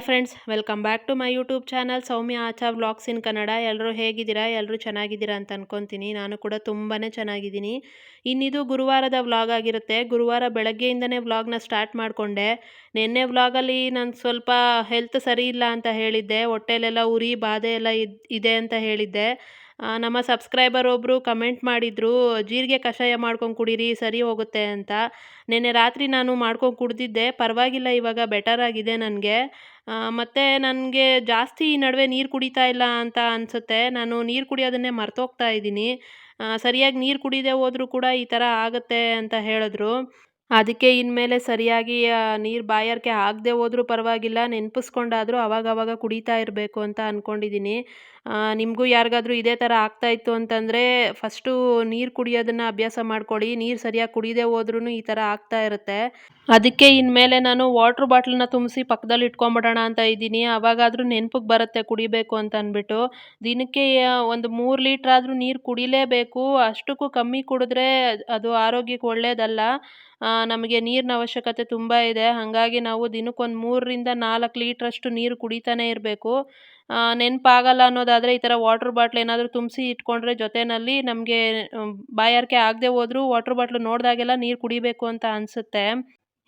Hi friends welcome back to my YouTube channel Soumya ಆಚಾ vlogs in Kannada ಎಲ್ಲರೂ ಹೇಗಿದ್ದೀರಾ? ಎಲ್ಲರೂ ಚೆನ್ನಾಗಿದ್ದೀರಾ ಅಂತ ಅನ್ಕೊತೀನಿ. ನಾನು ಕೂಡ ತುಂಬಾ ಚೆನ್ನಾಗಿದ್ದೀನಿ. ಇನ್ನಿದು ಗುರುವಾರದ ವ್ಲಾಗ್ ಆಗಿರುತ್ತೆ. ಗುರುವಾರ ಬೆಳಗ್ಗೆಯಿಂದನೇ ವ್ಲಾಗ್ನ ಸ್ಟಾರ್ಟ್ ಮಾಡಿಕೊಂಡೆ. ನಿನ್ನೆ ವ್ಲಾಗಲ್ಲಿ ನಾನು ಸ್ವಲ್ಪ ಹೆಲ್ತ್ ಸರಿ ಇಲ್ಲ ಅಂತ ಹೇಳಿದ್ದೆ. ಹೊಟ್ಟೆಲೆಲ್ಲ ಉರಿ ಬಾಧೆ ಎಲ್ಲ ಇದ್ ಅಂತ ಹೇಳಿದ್ದೆ. ನಮ್ಮ ಸಬ್ಸ್ಕ್ರೈಬರ್ ಒಬ್ಬರು ಕಮೆಂಟ್ ಮಾಡಿದರು, ಜೀರಿಗೆ ಕಷಾಯ ಮಾಡ್ಕೊಂಡು ಕುಡೀರಿ, ಸರಿ ಹೋಗುತ್ತೆ ಅಂತ. ನಿನ್ನೆ ರಾತ್ರಿ ನಾನು ಮಾಡ್ಕೊಂಡು ಕುಡ್ದಿದ್ದೆ. ಪರವಾಗಿಲ್ಲ, ಇವಾಗ ಬೆಟರ್ ಆಗಿದೆ ನನಗೆ. ಮತ್ತು ನನಗೆ ಜಾಸ್ತಿ ನಡುವೆ ನೀರು ಕುಡಿತಾ ಇಲ್ಲ ಅಂತ ಅನಿಸುತ್ತೆ. ನಾನು ನೀರು ಕುಡಿಯೋದನ್ನೇ ಮರ್ತೋಗ್ತಾ ಇದ್ದೀನಿ. ಸರಿಯಾಗಿ ನೀರು ಕುಡಿದೇ ಹೋದರೂ ಕೂಡ ಈ ಥರ ಆಗುತ್ತೆ ಅಂತ ಹೇಳಿದ್ರು. ಅದಕ್ಕೆ ಇನ್ಮೇಲೆ ಸರಿಯಾಗಿ ನೀರು ಬಾಯಾರಿಕೆ ಆಗದೆ ಹೋದರೂ ಪರವಾಗಿಲ್ಲ, ನೆನಪಿಸ್ಕೊಂಡಾದರೂ ಅವಾಗವಾಗ ಕುಡಿತಾ ಇರಬೇಕು ಅಂತ ಅಂದ್ಕೊಂಡಿದ್ದೀನಿ ನಿಮಗೂ ಯಾರಿಗಾದ್ರೂ ಇದೇ ಥರ ಆಗ್ತಾ ಇತ್ತು ಅಂತಂದರೆ ಫಸ್ಟು ನೀರು ಕುಡಿಯೋದನ್ನು ಅಭ್ಯಾಸ ಮಾಡ್ಕೊಳ್ಳಿ ನೀರು ಸರಿಯಾಗಿ ಕುಡಿಯದೇ ಹೋದ್ರೂ ಈ ಥರ ಆಗ್ತಾ ಇರುತ್ತೆ. ಅದಕ್ಕೆ ಇನ್ಮೇಲೆ ನಾನು ವಾಟ್ರ್ ಬಾಟ್ಲನ್ನ ತುಂಬಿಸಿ ಪಕ್ಕದಲ್ಲಿ ಇಟ್ಕೊಂಬಿಡೋಣ ಅಂತ ಇದ್ದೀನಿ. ಅವಾಗಾದರೂ ನೆನಪಿಗೆ ಬರುತ್ತೆ ಕುಡಿಬೇಕು ಅಂತ ಅಂದ್ಬಿಟ್ಟು. ದಿನಕ್ಕೆ ಒಂದು ಮೂರು ಲೀಟ್ರ್ ಆದರೂ ನೀರು ಕುಡಿಲೇಬೇಕು. ಅಷ್ಟಕ್ಕೂ ಕಮ್ಮಿ ಕುಡಿದ್ರೆ ಅದು ಆರೋಗ್ಯಕ್ಕೆ ಒಳ್ಳೆಯದಲ್ಲ ನಮಗೆ ನೀರಿನ ಅವಶ್ಯಕತೆ ತುಂಬ ಇದೆ. ಹಾಗಾಗಿ ನಾವು ದಿನಕ್ಕೊಂದು ಮೂರರಿಂದ ನಾಲ್ಕು ಲೀಟ್ರಷ್ಟು ನೀರು ಕುಡಿತಾನೇ ಇರಬೇಕು. ನೆನಪಾಗಲ್ಲ ಅನ್ನೋದಾದರೆ ಈ ಥರ ವಾಟ್ರ್ ಬಾಟ್ಲ್ ಏನಾದರೂ ತುಂಬಿಸಿ ಇಟ್ಕೊಂಡ್ರೆ ಜೊತೆಯಲ್ಲಿ ನಮಗೆ ಬಾಯಾರಿಕೆ ಆಗದೆ ಹೋದರೂ ವಾಟ್ರ್ ಬಾಟ್ಲ್ ನೋಡಿದಾಗೆಲ್ಲ ನೀರು ಕುಡಿಬೇಕು ಅಂತ ಅನಿಸುತ್ತೆ.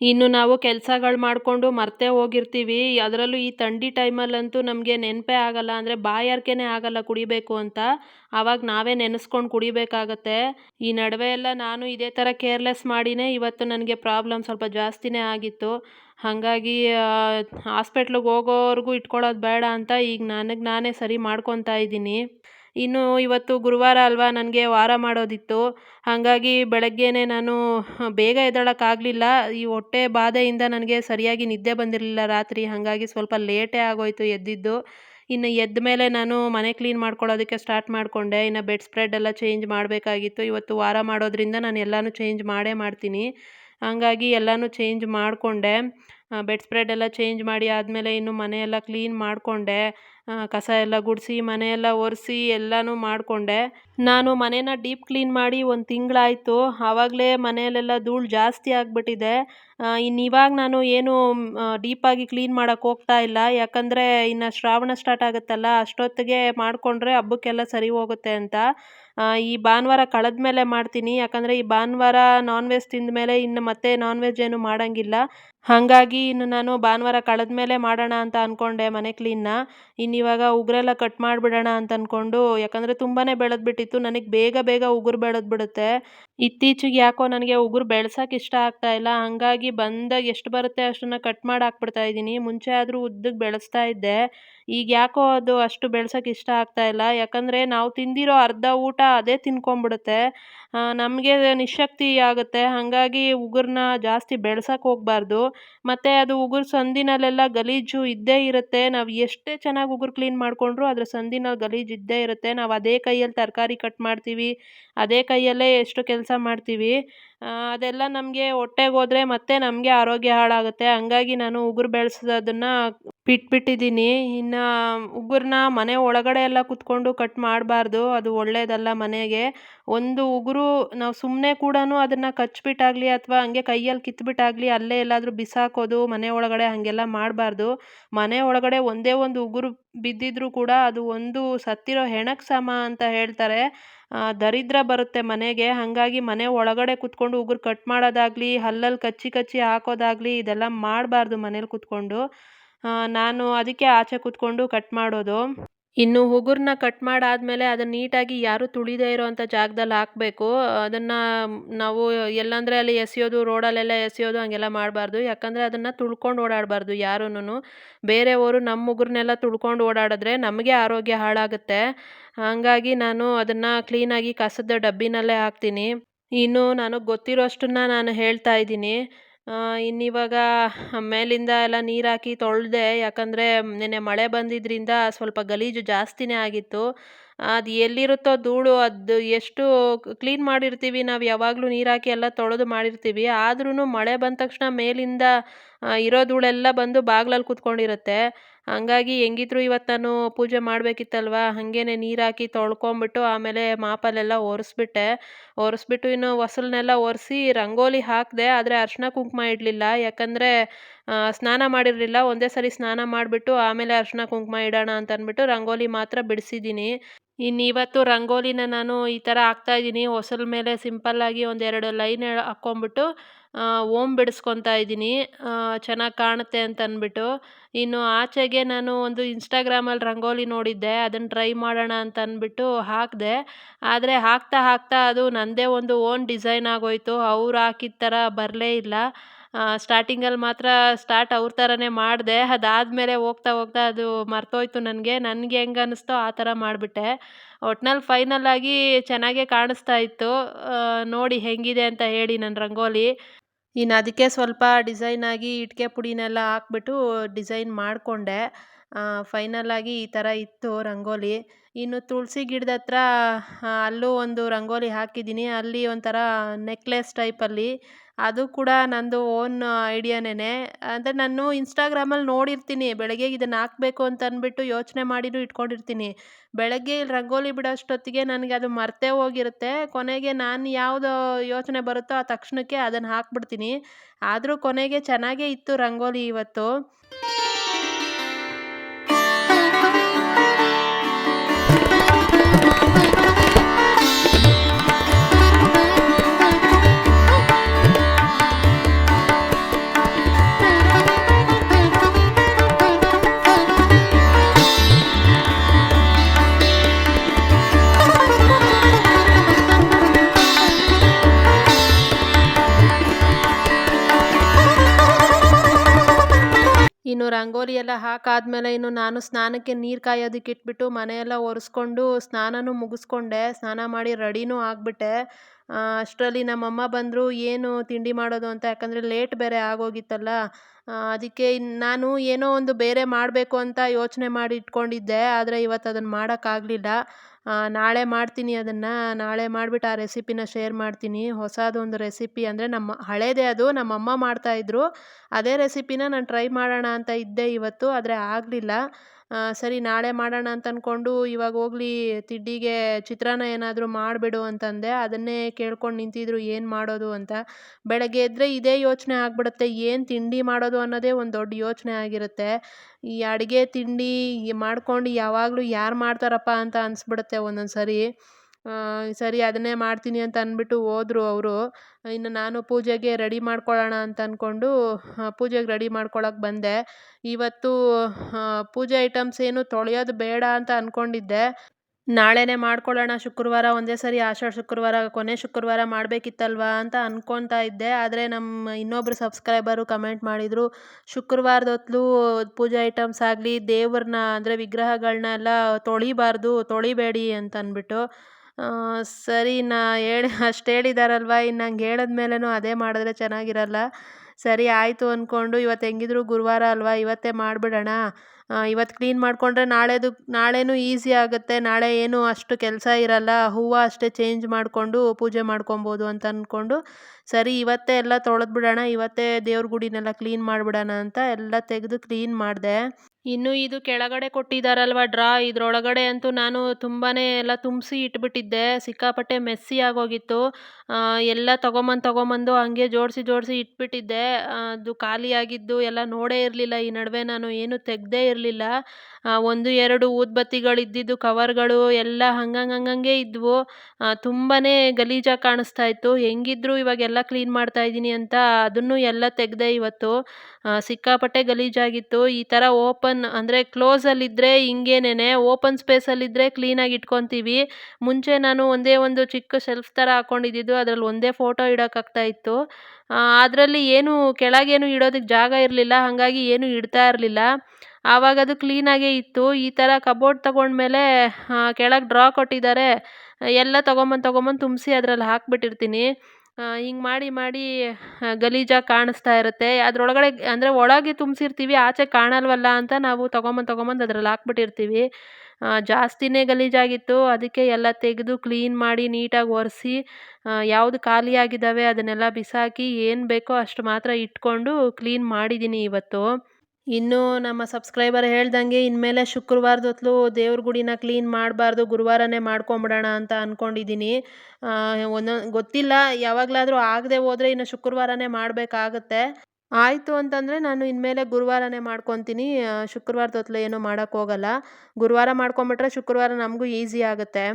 ಇನ್ನು ನಾವು ಕೆಲಸಗಳು ಮಾಡಿಕೊಂಡು ಮರ್ತೆ ಹೋಗಿರ್ತೀವಿ. ಅದರಲ್ಲೂ ಈ ಥಂಡಿ ಟೈಮಲ್ಲಂತೂ ನಮಗೆ ನೆನಪೇ ಆಗಲ್ಲ ಅಂದರೆ ಬಾಯಾರಿಕೆನೇ ಆಗಲ್ಲ ಕುಡಿಬೇಕು ಅಂತ. ಆವಾಗ ನಾವೇ ನೆನೆಸ್ಕೊಂಡು ಕುಡಿಬೇಕಾಗತ್ತೆ. ಈ ನಡುವೆ ಎಲ್ಲ ನಾನು ಇದೇ ಥರ ಕೇರ್ಲೆಸ್ ಮಾಡಿನೇ ಇವತ್ತು ನನಗೆ ಪ್ರಾಬ್ಲಮ್ ಸ್ವಲ್ಪ ಜಾಸ್ತಿನೇ ಆಗಿತ್ತು. ಹಾಗಾಗಿ ಹಾಸ್ಪೆಟ್ಲಿಗೆ ಹೋಗೋವರೆಗೂ ಇಟ್ಕೊಳ್ಳೋದು ಬೇಡ ಅಂತ ಈಗ ನನಗೆ ನಾನೇ ಸರಿ ಮಾಡ್ಕೊತಾ ಇದ್ದೀನಿ. ಇನ್ನು ಇವತ್ತು ಗುರುವಾರ ಅಲ್ವಾ ನನಗೆ ವಾರ ಮಾಡೋದಿತ್ತು. ಹಾಗಾಗಿ ಬೆಳಗ್ಗೆನೇ ನಾನು ಬೇಗ ಎದ್ದೇಳೋಕ್ಕಾಗಲಿಲ್ಲ. ಈ ಹೊಟ್ಟೆ ಬಾಧೆಯಿಂದ ನನಗೆ ಸರಿಯಾಗಿ ನಿದ್ದೆ ಬಂದಿರಲಿಲ್ಲ ರಾತ್ರಿ. ಹಾಗಾಗಿ ಸ್ವಲ್ಪ ಲೇಟೇ ಆಗೋಯಿತು ಎದ್ದಿದ್ದು. ಇನ್ನು ಎದ್ದ ಮೇಲೆ ನಾನು ಮನೆ ಕ್ಲೀನ್ ಮಾಡ್ಕೊಳ್ಳೋದಕ್ಕೆ ಸ್ಟಾರ್ಟ್ ಮಾಡಿಕೊಂಡೆ. ಇನ್ನು ಬೆಡ್ ಸ್ಪ್ರೆಡ್ ಎಲ್ಲ ಚೇಂಜ್ ಮಾಡಬೇಕಾಗಿತ್ತು. ಇವತ್ತು ವಾರ ಮಾಡೋದ್ರಿಂದ ನಾನು ಎಲ್ಲನೂ ಚೇಂಜ್ ಮಾಡೇ ಮಾಡ್ತೀನಿ. ಹಂಗಾಗಿ ಎಲ್ಲನೂ ಚೇಂಜ್ ಮಾಡಿಕೊಂಡೆ. ಬೆಡ್ ಸ್ಪ್ರೆಡ್ ಎಲ್ಲ ಚೇಂಜ್ ಮಾಡಿ ಆದಮೇಲೆ ಇನ್ನು ಮನೆಯೆಲ್ಲ ಕ್ಲೀನ್ ಮಾಡಿಕೊಂಡೆ. ಕಸ ಎಲ್ಲ ಗುಡಿಸಿ ಮನೆಯೆಲ್ಲ ಒರೆಸಿ ಎಲ್ಲನೂ ಮಾಡಿಕೊಂಡೆ. ನಾನು ಮನೇನ ಡೀಪ್ ಕ್ಲೀನ್ ಮಾಡಿ ಒಂದು ತಿಂಗಳಾಯಿತು. ಆವಾಗಲೇ ಮನೆಯಲ್ಲೆಲ್ಲ ಧೂಳು ಜಾಸ್ತಿ ಆಗಿಬಿಟ್ಟಿದೆ. ಇನ್ನು ಇವಾಗ ನಾನು ಏನು ಡೀಪಾಗಿ ಕ್ಲೀನ್ ಮಾಡೋಕ್ಕೆ ಹೋಗ್ತಾ ಇಲ್ಲ. ಯಾಕಂದರೆ ಇನ್ನು ಶ್ರಾವಣ ಸ್ಟಾರ್ಟ್ ಆಗುತ್ತಲ್ಲ, ಅಷ್ಟೊತ್ತಿಗೆ ಮಾಡಿಕೊಂಡ್ರೆ ಹಬ್ಬಕ್ಕೆಲ್ಲ ಸರಿ ಹೋಗುತ್ತೆ ಅಂತ. ಈ ಭಾನುವಾರ ಕಳೆದ ಮೇಲೆ ಮಾಡ್ತೀನಿ. ಯಾಕಂದರೆ ಈ ಭಾನುವಾರ ನಾನ್ ವೆಜ್ ತಿಂದ ಮೇಲೆ ಇನ್ನು ಮತ್ತೆ ನಾನ್ ವೆಜ್ ಏನು ಮಾಡೋಂಗಿಲ್ಲ. ಹಾಗಾಗಿ ಇನ್ನು ನಾನು ಭಾನುವಾರ ಕಳೆದ ಮೇಲೆ ಮಾಡೋಣ ಅಂತ ಅಂದ್ಕೊಂಡೆ ಮನೆ ಕ್ಲೀನ್ನ ಇನ್ನು ಇವಾಗ ಉಗುರೆಲ್ಲ ಕಟ್ ಮಾಡಿಬಿಡೋಣ ಅಂತ ಅಂದ್ಕೊಂಡು ಯಾಕಂದರೆ ತುಂಬಾ ಬೆಳೆದ್ಬಿಟ್ಟಿತ್ತು. ನನಗೆ ಬೇಗ ಬೇಗ ಉಗುರು ಬೆಳೆದ್ಬಿಡುತ್ತೆ. ಇತ್ತೀಚೆಗೆ ಯಾಕೋ ನನಗೆ ಉಗುರು ಬೆಳ್ಸೋಕೆ ಇಷ್ಟ ಆಗ್ತಾ ಇಲ್ಲ. ಹಾಗಾಗಿ ಬಂದಾಗ ಎಷ್ಟು ಬರುತ್ತೆ ಅಷ್ಟನ್ನು ಕಟ್ ಮಾಡಿ ಹಾಕ್ಬಿಡ್ತಾ ಇದ್ದೀನಿ. ಮುಂಚೆ ಆದರೂ ಉದ್ದಕ್ಕೆ ಬೆಳೆಸ್ತಾ ಇದ್ದೆ. ಈಗ ಯಾಕೋ ಅದು ಅಷ್ಟು ಬೆಳ್ಸೋಕೆ ಇಷ್ಟ ಆಗ್ತಾ ಇಲ್ಲ. ಯಾಕಂದರೆ ನಾವು ತಿಂದಿರೋ ಅರ್ಧ ಊಟ ಅದೇ ತಿನ್ಕೊಂಬಿಡುತ್ತೆ ನಮಗೆ ನಿಶಕ್ತಿ ಆಗುತ್ತೆ. ಹಾಗಾಗಿ ಉಗುರನ್ನ ಜಾಸ್ತಿ ಬೆಳ್ಸೋಕೆ ಹೋಗಬಾರ್ದು. ಮತ್ತು ಅದು ಉಗುರು ಸಂದಿನಲ್ಲೆಲ್ಲ ಗಲೀಜು ಇದ್ದೇ ಇರುತ್ತೆ. ನಾವು ಎಷ್ಟೇ ಚೆನ್ನಾಗಿ ಉಗುರು ಕ್ಲೀನ್ ಮಾಡಿಕೊಂಡ್ರು ಅದರ ಸಂದಿನಲ್ಲಿ ಗಲೀಜು ಇದ್ದೇ ಇರುತ್ತೆ. ನಾವು ಅದೇ ಕೈಯಲ್ಲಿ ತರಕಾರಿ ಕಟ್ ಮಾಡ್ತೀವಿ, ಅದೇ ಕೈಯಲ್ಲೇ ಎಷ್ಟು ಕೆಲಸ ಮಾಡ್ತೀವಿ. ಅದೆಲ್ಲ ನಮಗೆ ಹೊಟ್ಟೆಗೆ ಹೋದರೆ ಮತ್ತೆ ನಮಗೆ ಆರೋಗ್ಯ ಹಾಳಾಗುತ್ತೆ. ಹಂಗಾಗಿ ನಾನು ಉಗುರು ಬೆಳೆಸೋದನ್ನು ಬಿಟ್ಬಿಟ್ಟಿದ್ದೀನಿ. ಇನ್ನು ಉಗುರನ್ನ ಮನೆ ಒಳಗಡೆ ಎಲ್ಲ ಕೂತ್ಕೊಂಡು ಕಟ್ ಮಾಡಬಾರ್ದು, ಅದು ಒಳ್ಳೆಯದಲ್ಲ ಮನೆಗೆ. ಒಂದು ಉಗುರು ನಾವು ಸುಮ್ಮನೆ ಕೂಡ ಅದನ್ನು ಕಚ್ಬಿಟ್ಟಾಗಲಿ ಅಥವಾ ಹಂಗೆ ಕೈಯಲ್ಲಿ ಕಿತ್ಬಿಟ್ಟಾಗಲಿ ಅಲ್ಲೇ ಎಲ್ಲಾದರೂ ಬಿಸಾಕೋದು, ಮನೆ ಒಳಗಡೆ ಹಾಗೆಲ್ಲ ಮಾಡಬಾರ್ದು. ಮನೆ ಒಳಗಡೆ ಒಂದೇ ಒಂದು ಉಗುರು ಬಿದ್ದಿದ್ರೂ ಕೂಡ ಅದು ಒಂದು ಸತ್ತಿರೋ ಹೆಣಕ್ಕೆ ಸಮ ಅಂತ ಹೇಳ್ತಾರೆ. ದರಿದ್ರ ಬರುತ್ತೆ ಮನೆಗೆ. ಹಾಗಾಗಿ ಮನೆ ಒಳಗಡೆ ಕೂತ್ಕೊಂಡು ಉಗುರು ಕಟ್ ಮಾಡೋದಾಗಲಿ ಹಲ್ಲಲ್ಲಿ ಕಚ್ಚಿ ಕಚ್ಚಿ ಹಾಕೋದಾಗಲಿ, ಇದೆಲ್ಲ ಮಾಡಬಾರ್ದು ಮನೇಲಿ ಕೂತ್ಕೊಂಡು. ನಾನು ಅದಕ್ಕೆ ಆಚೆ ಕೂತ್ಕೊಂಡು ಕಟ್ ಮಾಡೋದು. ಇನ್ನು ಉಗುರನ್ನ ಕಟ್ ಮಾಡಾದಮೇಲೆ ಅದನ್ನು ನೀಟಾಗಿ ಯಾರು ತುಳಿದೇ ಇರೋವಂಥ ಜಾಗದಲ್ಲಿ ಹಾಕಬೇಕು. ಅದನ್ನು ನಾವು ಎಲ್ಲಂದರೆ ಅಲ್ಲಿ ಎಸೆಯೋದು, ರೋಡಲ್ಲೆಲ್ಲ ಎಸೆಯೋದು ಹಂಗೆಲ್ಲ ಮಾಡಬಾರ್ದು. ಯಾಕಂದರೆ ಅದನ್ನು ತುಳ್ಕೊಂಡು ಓಡಾಡಬಾರ್ದು ಯಾರೂನು ಬೇರೆಯವರು ನಮ್ಮ ಉಗುರ್ನೆಲ್ಲ ತುಳ್ಕೊಂಡು ಓಡಾಡಿದ್ರೆ ನಮಗೆ ಆರೋಗ್ಯ ಹಾಳಾಗುತ್ತೆ. ಹಾಗಾಗಿ ನಾನು ಅದನ್ನು ಕ್ಲೀನಾಗಿ ಕಸದ ಡಬ್ಬಿನಲ್ಲೇ ಹಾಕ್ತೀನಿ. ಇನ್ನು ನನಗೆ ಗೊತ್ತಿರೋಷ್ಟನ್ನು ನಾನು ಹೇಳ್ತಾ ಇದ್ದೀನಿ. ಇನ್ನಿವಾಗ ಮೇಲಿಂದ ಎಲ್ಲ ನೀರು ಹಾಕಿ ತೊಳೆದೆ, ಯಾಕಂದರೆ ನೆನ್ನೆ ಮಳೆ ಬಂದಿದ್ದರಿಂದ ಸ್ವಲ್ಪ ಗಲೀಜು ಜಾಸ್ತಿನೇ ಆಗಿತ್ತು. ಅದು ಎಲ್ಲಿರುತ್ತೋ ಧೂಳು, ಅದು ಎಷ್ಟು ಕ್ಲೀನ್ ಮಾಡಿರ್ತೀವಿ, ನಾವು ಯಾವಾಗಲೂ ನೀರು ಹಾಕಿ ಎಲ್ಲ ತೊಳೆದು ಮಾಡಿರ್ತೀವಿ. ಆದ್ರೂ ಮಳೆ ಬಂದ ತಕ್ಷಣ ಮೇಲಿಂದ ಇರೋ ಧೂಳೆಲ್ಲ ಬಂದು ಬಾಗ್ಲಲ್ಲಿ ಕೂತ್ಕೊಂಡಿರುತ್ತೆ. ಹಂಗಾಗಿ ಹೆಂಗಿದ್ರು ಇವತ್ತು ನಾನು ಪೂಜೆ ಮಾಡಬೇಕಿತ್ತಲ್ವ? ಹಾಗೇನೆ ನೀರು ಹಾಕಿ ತೊಳ್ಕೊಂಬಿಟ್ಟು ಆಮೇಲೆ ಮಾಪಲ್ಲೆಲ್ಲ ಒರೆಸ್ಬಿಟ್ಟೆ. ಒರೆಸ್ಬಿಟ್ಟು ಇನ್ನು ಹೊಸಲನ್ನೆಲ್ಲ ಒರೆಸಿ ರಂಗೋಲಿ ಹಾಕಿದೆ ಆದರೆ ಅರಿಶಿನ ಕುಂಕುಮ ಇಡಲಿಲ್ಲ. ಯಾಕಂದರೆ ಸ್ನಾನ ಮಾಡಿರಲಿಲ್ಲ. ಒಂದೇ ಸರಿ ಸ್ನಾನ ಮಾಡಿಬಿಟ್ಟು ಆಮೇಲೆ ಅರಿಶಿನ ಕುಂಕುಮ ಇಡೋಣ ಅಂತ ಅಂದ್ಬಿಟ್ಟು ರಂಗೋಲಿ ಮಾತ್ರ ಬಿಡಿಸಿದ್ದೀನಿ. ಇನ್ನು ಇವತ್ತು ರಂಗೋಲಿನ ನಾನು ಈ ಥರ ಹಾಕ್ತಾಯಿದ್ದೀನಿ ಹೊಸಲ ಮೇಲೆ ಸಿಂಪಲ್ಲಾಗಿ ಒಂದೆರಡು ಲೈನ್ ಹಾಕ್ಕೊಂಬಿಟ್ಟು ಓಂ ಬಿಡಿಸ್ಕೊತಾ ಇದ್ದೀನಿ. ಚೆನ್ನಾಗಿ ಕಾಣುತ್ತೆ ಅಂತ ಅಂದ್ಬಿಟ್ಟು. ಇನ್ನು ಆಚೆಗೆ ನಾನು ಒಂದು ಇನ್ಸ್ಟಾಗ್ರಾಮಲ್ಲಿ ರಂಗೋಲಿ ನೋಡಿದ್ದೆ. ಅದನ್ನು ಟ್ರೈ ಮಾಡೋಣ ಅಂತ ಅಂದ್ಬಿಟ್ಟು ಹಾಕಿದೆ. ಆದರೆ ಹಾಕ್ತಾ ಹಾಕ್ತಾ ಅದು ನನ್ನದೇ ಒಂದು ಓನ್ ಡಿಸೈನ್ ಆಗೋಯ್ತು. ಅವ್ರು ಹಾಕಿದ ಥರ ಬರಲೇ ಇಲ್ಲ. ಸ್ಟಾರ್ಟಿಂಗಲ್ಲಿ ಮಾತ್ರ ಸ್ಟಾರ್ಟ್ ಅವ್ರ ಥರನೇ ಮಾಡಿದೆ. ಅದಾದಮೇಲೆ ಹೋಗ್ತಾ ಹೋಗ್ತಾ ಅದು ಮರ್ತೋಯ್ತು ನನಗೆ. ನನಗೆ ಹೆಂಗೆ ಅನ್ನಿಸ್ತೋ ಆ ಥರ ಮಾಡಿಬಿಟ್ಟೆ. ಒಟ್ನಲ್ಲಿ ಫೈನಲ್ ಆಗಿ ಚೆನ್ನಾಗೇ ಕಾಣಿಸ್ತಾ ಇತ್ತು. ನೋಡಿ ಹೆಂಗಿದೆ ಅಂತ ಹೇಳಿ ನನ್ನ ರಂಗೋಲಿ. ಇನ್ನು ಅದಕ್ಕೆ ಸ್ವಲ್ಪ ಡಿಸೈನಾಗಿ ಇಟ್ಟಿಗೆ ಪುಡಿನೆಲ್ಲ ಹಾಕ್ಬಿಟ್ಟು ಡಿಸೈನ್ ಮಾಡಿಕೊಂಡೆ. ಫೈನಲಾಗಿ ಈ ಥರ ಇತ್ತು ರಂಗೋಲಿ. ಇನ್ನು ತುಳಸಿ ಗಿಡದ ಹತ್ರ ಅಲ್ಲೂ ಒಂದು ರಂಗೋಲಿ ಹಾಕಿದ್ದೀನಿ. ಅಲ್ಲಿ ಒಂಥರ ನೆಕ್ಲೆಸ್ ಟೈಪಲ್ಲಿ. ಅದು ಕೂಡ ನಂದು ಓನ್ ಐಡಿಯಾನೇ ಅಂದರೆ ನಾನು ಇನ್ಸ್ಟಾಗ್ರಾಮಲ್ಲಿ ನೋಡಿರ್ತೀನಿ, ಬೆಳಗ್ಗೆ ಇದನ್ನು ಹಾಕಬೇಕು ಅಂತ ಅಂದ್ಬಿಟ್ಟು ಯೋಚನೆ ಮಾಡಿನೂ ಇಟ್ಕೊಂಡಿರ್ತೀನಿ. ಬೆಳಗ್ಗೆ ರಂಗೋಲಿ ಬಿಡೋಷ್ಟೊತ್ತಿಗೆ ನನಗೆ ಅದು ಮರ್ತೇ ಹೋಗಿರುತ್ತೆ. ಕೊನೆಗೆ ನಾನು ಯಾವುದು ಯೋಚನೆ ಬರುತ್ತೋ ಆ ತಕ್ಷಣಕ್ಕೆ ಅದನ್ನು ಹಾಕ್ಬಿಡ್ತೀನಿ. ಆದರೂ ಕೊನೆಗೆ ಚೆನ್ನಾಗೇ ಇತ್ತು ರಂಗೋಲಿ ಇವತ್ತು. ಇನ್ನು ರಂಗೋಲಿ ಎಲ್ಲ ಹಾಕಾದ್ಮೇಲೆ ಇನ್ನು ನಾನು ಸ್ನಾನಕ್ಕೆ ನೀರು ಕಾಯೋದಕ್ಕೆ ಇಟ್ಬಿಟ್ಟು ಮನೆಯೆಲ್ಲ ಒರೆಸ್ಕೊಂಡು ಸ್ನಾನನೂ ಮುಗಿಸ್ಕೊಂಡೆ. ಸ್ನಾನ ಮಾಡಿ ರೆಡಿನೂ ಆಗಿಬಿಟ್ಟೆ. ಅಷ್ಟರಲ್ಲಿ ನಮ್ಮಮ್ಮ ಬಂದರು, ಏನು ತಿಂಡಿ ಮಾಡೋದು ಅಂತ? ಯಾಕಂದರೆ ಲೇಟ್ ಬೇರೆ ಆಗೋಗಿತ್ತಲ್ಲ. ಅದಕ್ಕೆ ನಾನು ಏನೋ ಒಂದು ಬೇರೆ ಮಾಡಬೇಕು ಅಂತ ಯೋಚನೆ ಮಾಡಿ ಇಟ್ಕೊಂಡಿದ್ದೆ. ಆದರೆ ಇವತ್ತು ಅದನ್ನು ಮಾಡೋಕ್ಕಾಗಲಿಲ್ಲ. ನಾಳೆ ಮಾಡ್ತೀನಿ ಅದನ್ನು. ನಾಳೆ ಮಾಡಿಬಿಟ್ಟು ಆ ರೆಸಿಪಿನ ಶೇರ್ ಮಾಡ್ತೀನಿ. ಹೊಸದೊಂದು ರೆಸಿಪಿ ಅಂದರೆ ನಮ್ಮ, ಹಳೇದೇ ಅದು. ನಮ್ಮಮ್ಮ ಮಾಡ್ತಾಯಿದ್ರು ಅದೇ ರೆಸಿಪಿನ ನಾನು ಟ್ರೈ ಮಾಡೋಣ ಅಂತ ಇದ್ದೆ ಇವತ್ತು. ಆದರೆ ಆಗಲಿಲ್ಲ. ಸರಿ ನಾಳೆ ಮಾಡೋಣ ಅಂತ ಅಂದ್ಕೊಂಡು ಇವಾಗ ಹೋಗ್ಲಿ, ತಿಂಡಿಗೆ ಚಿತ್ರಾನ್ನ ಏನಾದರೂ ಮಾಡಿಬಿಡು ಅಂತಂದೆ. ಅದನ್ನೇ ಕೇಳ್ಕೊಂಡು ನಿಂತಿದ್ರು, ಏನು ಮಾಡೋದು ಅಂತ. ಬೆಳಗ್ಗೆ ಎದ್ದರೆ ಇದೇ ಯೋಚನೆ ಆಗಿಬಿಡುತ್ತೆ. ಏನು ತಿಂಡಿ ಮಾಡೋದು ಅನ್ನೋದೇ ಒಂದು ದೊಡ್ಡ ಯೋಚನೆ ಆಗಿರುತ್ತೆ. ಈ ಅಡುಗೆ, ತಿಂಡಿ ಮಾಡ್ಕೊಂಡು ಯಾವಾಗಲೂ ಯಾರು ಮಾಡ್ತಾರಪ್ಪ ಅಂತ ಅನಿಸ್ಬಿಡುತ್ತೆ ಒಂದೊಂದು ಸರಿ ಸರಿ ಅದನ್ನೇ ಮಾಡ್ತೀನಿ ಅಂತ ಅಂದ್ಬಿಟ್ಟು ಹೋದ್ರು ಅವರು. ಇನ್ನು ನಾನು ಪೂಜೆಗೆ ರೆಡಿ ಮಾಡ್ಕೊಳ್ಳೋಣ ಅಂತ ಅಂದ್ಕೊಂಡು ಪೂಜೆಗೆ ರೆಡಿ ಮಾಡ್ಕೊಳಕ್ಕೆ ಬಂದೆ. ಇವತ್ತು ಪೂಜೆ ಐಟಮ್ಸ್ ಏನು ತೊಳೆಯೋದು ಬೇಡ ಅಂತ ಅಂದ್ಕೊಂಡಿದ್ದೆ ನಾಳೆನೇ ಮಾಡ್ಕೊಳ್ಳೋಣ, ಶುಕ್ರವಾರ ಒಂದೇ ಸರಿ ಆಷಾಢ ಶುಕ್ರವಾರ, ಕೊನೆ ಶುಕ್ರವಾರ ಮಾಡಬೇಕಿತ್ತಲ್ವಾ ಅಂತ ಅಂದ್ಕೊತಾ ಇದ್ದೆ. ಆದರೆ ನಮ್ಮ ಇನ್ನೊಬ್ಬರು ಸಬ್ಸ್ಕ್ರೈಬರು ಕಮೆಂಟ್ ಮಾಡಿದರು ಶುಕ್ರವಾರದ ಹೊತ್ಲು ಪೂಜೆ ಐಟಮ್ಸ್ ಆಗಲಿ, ದೇವ್ರನ್ನ, ಅಂದರೆ ವಿಗ್ರಹಗಳನ್ನೆಲ್ಲ ತೊಳಿಬಾರ್ದು, ತೊಳಿಬೇಡಿ ಅಂತ ಅಂದ್ಬಿಟ್ಟು. ಸರಿ, ನಾ ಹೇಳಿ, ಅಷ್ಟು ಹೇಳಿದಾರಲ್ವ? ಇನ್ನು ಹಂಗೆ ಹೇಳಿದ್ಮೇಲೆನೂ ಅದೇ ಮಾಡಿದ್ರೆ ಚೆನ್ನಾಗಿರಲ್ಲ. ಸರಿ, ಆಯಿತು ಅಂದ್ಕೊಂಡು ಇವತ್ತು ಹೆಂಗಿದ್ರು ಗುರುವಾರ ಅಲ್ವಾ? ಇವತ್ತೇ ಮಾಡಿಬಿಡೋಣ. ಇವತ್ತು ಕ್ಲೀನ್ ಮಾಡಿಕೊಂಡ್ರೆ ನಾಳೆದು, ನಾಳೆನೂ ಈಸಿ ಆಗುತ್ತೆ. ನಾಳೆ ಏನು ಅಷ್ಟು ಕೆಲಸ ಇರಲ್ಲ. ಹೂವು ಅಷ್ಟೇ ಚೇಂಜ್ ಮಾಡಿಕೊಂಡು ಪೂಜೆ ಮಾಡ್ಕೊಬೋದು ಅಂತ ಅಂದ್ಕೊಂಡು ಸರಿ, ಇವತ್ತೇ ಎಲ್ಲ ತೊಳೆದ್ಬಿಡೋಣ. ಇವತ್ತೇ ದೇವ್ರ ಗುಡಿನೆಲ್ಲ ಕ್ಲೀನ್ ಮಾಡಿಬಿಡೋಣ ಅಂತ ಎಲ್ಲ ತೆಗೆದು ಕ್ಲೀನ್ ಮಾಡಿದೆ. ಇನ್ನು ಇದು ಕೆಳಗಡೆ ಕೊಟ್ಟಿದ್ದಾರಲ್ವ ಡ್ರಾ? ಇದರೊಳಗಡೆ ಅಂತೂ ನಾನು ತುಂಬಾ ಎಲ್ಲ ತುಂಬಿಸಿ ಇಟ್ಬಿಟ್ಟಿದ್ದೆ. ಸಿಕ್ಕಾಪಟ್ಟೆ ಮೆಸ್ಸಿ ಆಗೋಗಿತ್ತು. ಎಲ್ಲ ತೊಗೊಂಬಂದು ತೊಗೊಂಬಂದು ಹಂಗೆ ಜೋಡಿಸಿ ಜೋಡಿಸಿ ಇಟ್ಬಿಟ್ಟಿದ್ದೆ. ಅದು ಖಾಲಿಯಾಗಿದ್ದು ಎಲ್ಲ ನೋಡೇ ಇರಲಿಲ್ಲ. ಈ ನಡುವೆ ನಾನು ಏನು ತೆಗ್ದೇ ಇರಲಿಲ್ಲ. ಒಂದು, ಎರಡು ಊದ್ಬತ್ತಿಗಳು ಇದ್ದಿದ್ದು ಕವರ್ಗಳು ಎಲ್ಲ ಹಂಗಂಗೆ ಹಂಗಂಗೆ ಇದ್ವು ತುಂಬಾ ಗಲೀಜಾಗಿ ಕಾಣಿಸ್ತಾ ಇತ್ತು. ಹೆಂಗಿದ್ರು ಇವಾಗೆಲ್ಲ ಕ್ಲೀನ್ ಮಾಡ್ತಾ ಇದ್ದೀನಿ ಅಂತ ಅದನ್ನು ಎಲ್ಲ ತೆಗ್ದೆ ಇವತ್ತು. ಸಿಕ್ಕಾಪಟ್ಟೆ ಗಲೀಜಾಗಿತ್ತು. ಈ ಥರ ಓಪನ್ ಅಂದರೆ ಕ್ಲೋಸಲ್ಲಿದ್ದರೆ ಹಿಂಗೇನೆ ಓಪನ್ ಸ್ಪೇಸಲ್ಲಿದ್ದರೆ ಕ್ಲೀನಾಗಿ ಇಟ್ಕೊತೀವಿ. ಮುಂಚೆ ನಾನು ಒಂದೇ ಒಂದು ಚಿಕ್ಕ ಶೆಲ್ಫ್ ಥರ ಹಾಕ್ಕೊಂಡಿದ್ದು ಅದರಲ್ಲಿ ಒಂದೇ ಫೋಟೋ ಇಡೋಕ್ಕಾಗ್ತಾ ಇತ್ತು. ಅದರಲ್ಲಿ ಏನು ಕೆಳಗೇನು ಇಡೋದಕ್ಕೆ ಜಾಗ ಇರಲಿಲ್ಲ, ಹಾಗಾಗಿ ಏನು ಇಡ್ತಾ ಇರಲಿಲ್ಲ. ಆವಾಗ ಅದು ಕ್ಲೀನಾಗೇ ಇತ್ತು. ಈ ಥರ ಕಬೋರ್ಡ್ ತೊಗೊಂಡ್ಮೇಲೆ ಕೆಳಗೆ ಡ್ರಾ ಕೊಟ್ಟಿದ್ದಾರೆ. ಎಲ್ಲ ತೊಗೊಂಬಂದು ತೊಗೊಂಬಂದು ತುಂಬಿಸಿ ಅದರಲ್ಲಿ ಹಾಕ್ಬಿಟ್ಟಿರ್ತೀನಿ. ಹಿಂಗೆ ಮಾಡಿ ಮಾಡಿ ಗಲೀಜಾಗಿ ಕಾಣಿಸ್ತಾ ಇರುತ್ತೆ. ಅದರೊಳಗಡೆ, ಅಂದರೆ ಒಳಗೆ ತುಂಬಿಸಿರ್ತೀವಿ, ಆಚೆ ಕಾಣಲ್ವಲ್ಲ ಅಂತ ನಾವು ತೊಗೊಂಬಂದು ತೊಗೊಂಬಂದು ಅದ್ರಲ್ಲಿ ಹಾಕ್ಬಿಟ್ಟಿರ್ತೀವಿ. ಜಾಸ್ತಿನೇ ಗಲೀಜಾಗಿತ್ತು. ಅದಕ್ಕೆ ಎಲ್ಲ ತೆಗೆದು ಕ್ಲೀನ್ ಮಾಡಿ, ನೀಟಾಗಿ ಒರೆಸಿ ಯಾವುದು ಖಾಲಿಯಾಗಿದ್ದಾವೆ ಅದನ್ನೆಲ್ಲ ಬಿಸಾಕಿ ಏನು ಬೇಕೋ ಅಷ್ಟು ಮಾತ್ರ ಇಟ್ಕೊಂಡು ಕ್ಲೀನ್ ಮಾಡಿದ್ದೀನಿ ಇವತ್ತು. ಇನ್ನು ನಮ್ಮ ಸಬ್ಸ್ಕ್ರೈಬರ್ ಹೇಳ್ದಂಗೆ ಇನ್ಮೇಲೆ ಶುಕ್ರವಾರದ ಹೊತ್ತು ದೇವ್ರ ಗುಡಿನ ಕ್ಲೀನ್ ಮಾಡಬಾರ್ದು, ಗುರುವಾರನೇ ಮಾಡ್ಕೊಂಬಿಡೋಣ ಅಂತ ಅಂದ್ಕೊಂಡಿದ್ದೀನಿ ಒಂದೊಂದು ಗೊತ್ತಿಲ್ಲ, ಯಾವಾಗಲಾದರೂ ಆಗದೆ ಹೋದರೆ ಇನ್ನು ಶುಕ್ರವಾರನೇ ಮಾಡಬೇಕಾಗತ್ತೆ. ಆಯಿತು ಅಂತಂದರೆ ನಾನು ಇನ್ಮೇಲೆ ಗುರುವಾರನೇ ಮಾಡ್ಕೊತೀನಿ. ಶುಕ್ರವಾರದ ಹೊತ್ಲು ಏನೂ ಮಾಡೋಕ್ಕೋಗಲ್ಲ ಗುರುವಾರ ಮಾಡ್ಕೊಂಬಿಟ್ರೆ ಶುಕ್ರವಾರ ನಮಗೂ ಈಸಿ ಆಗುತ್ತೆ.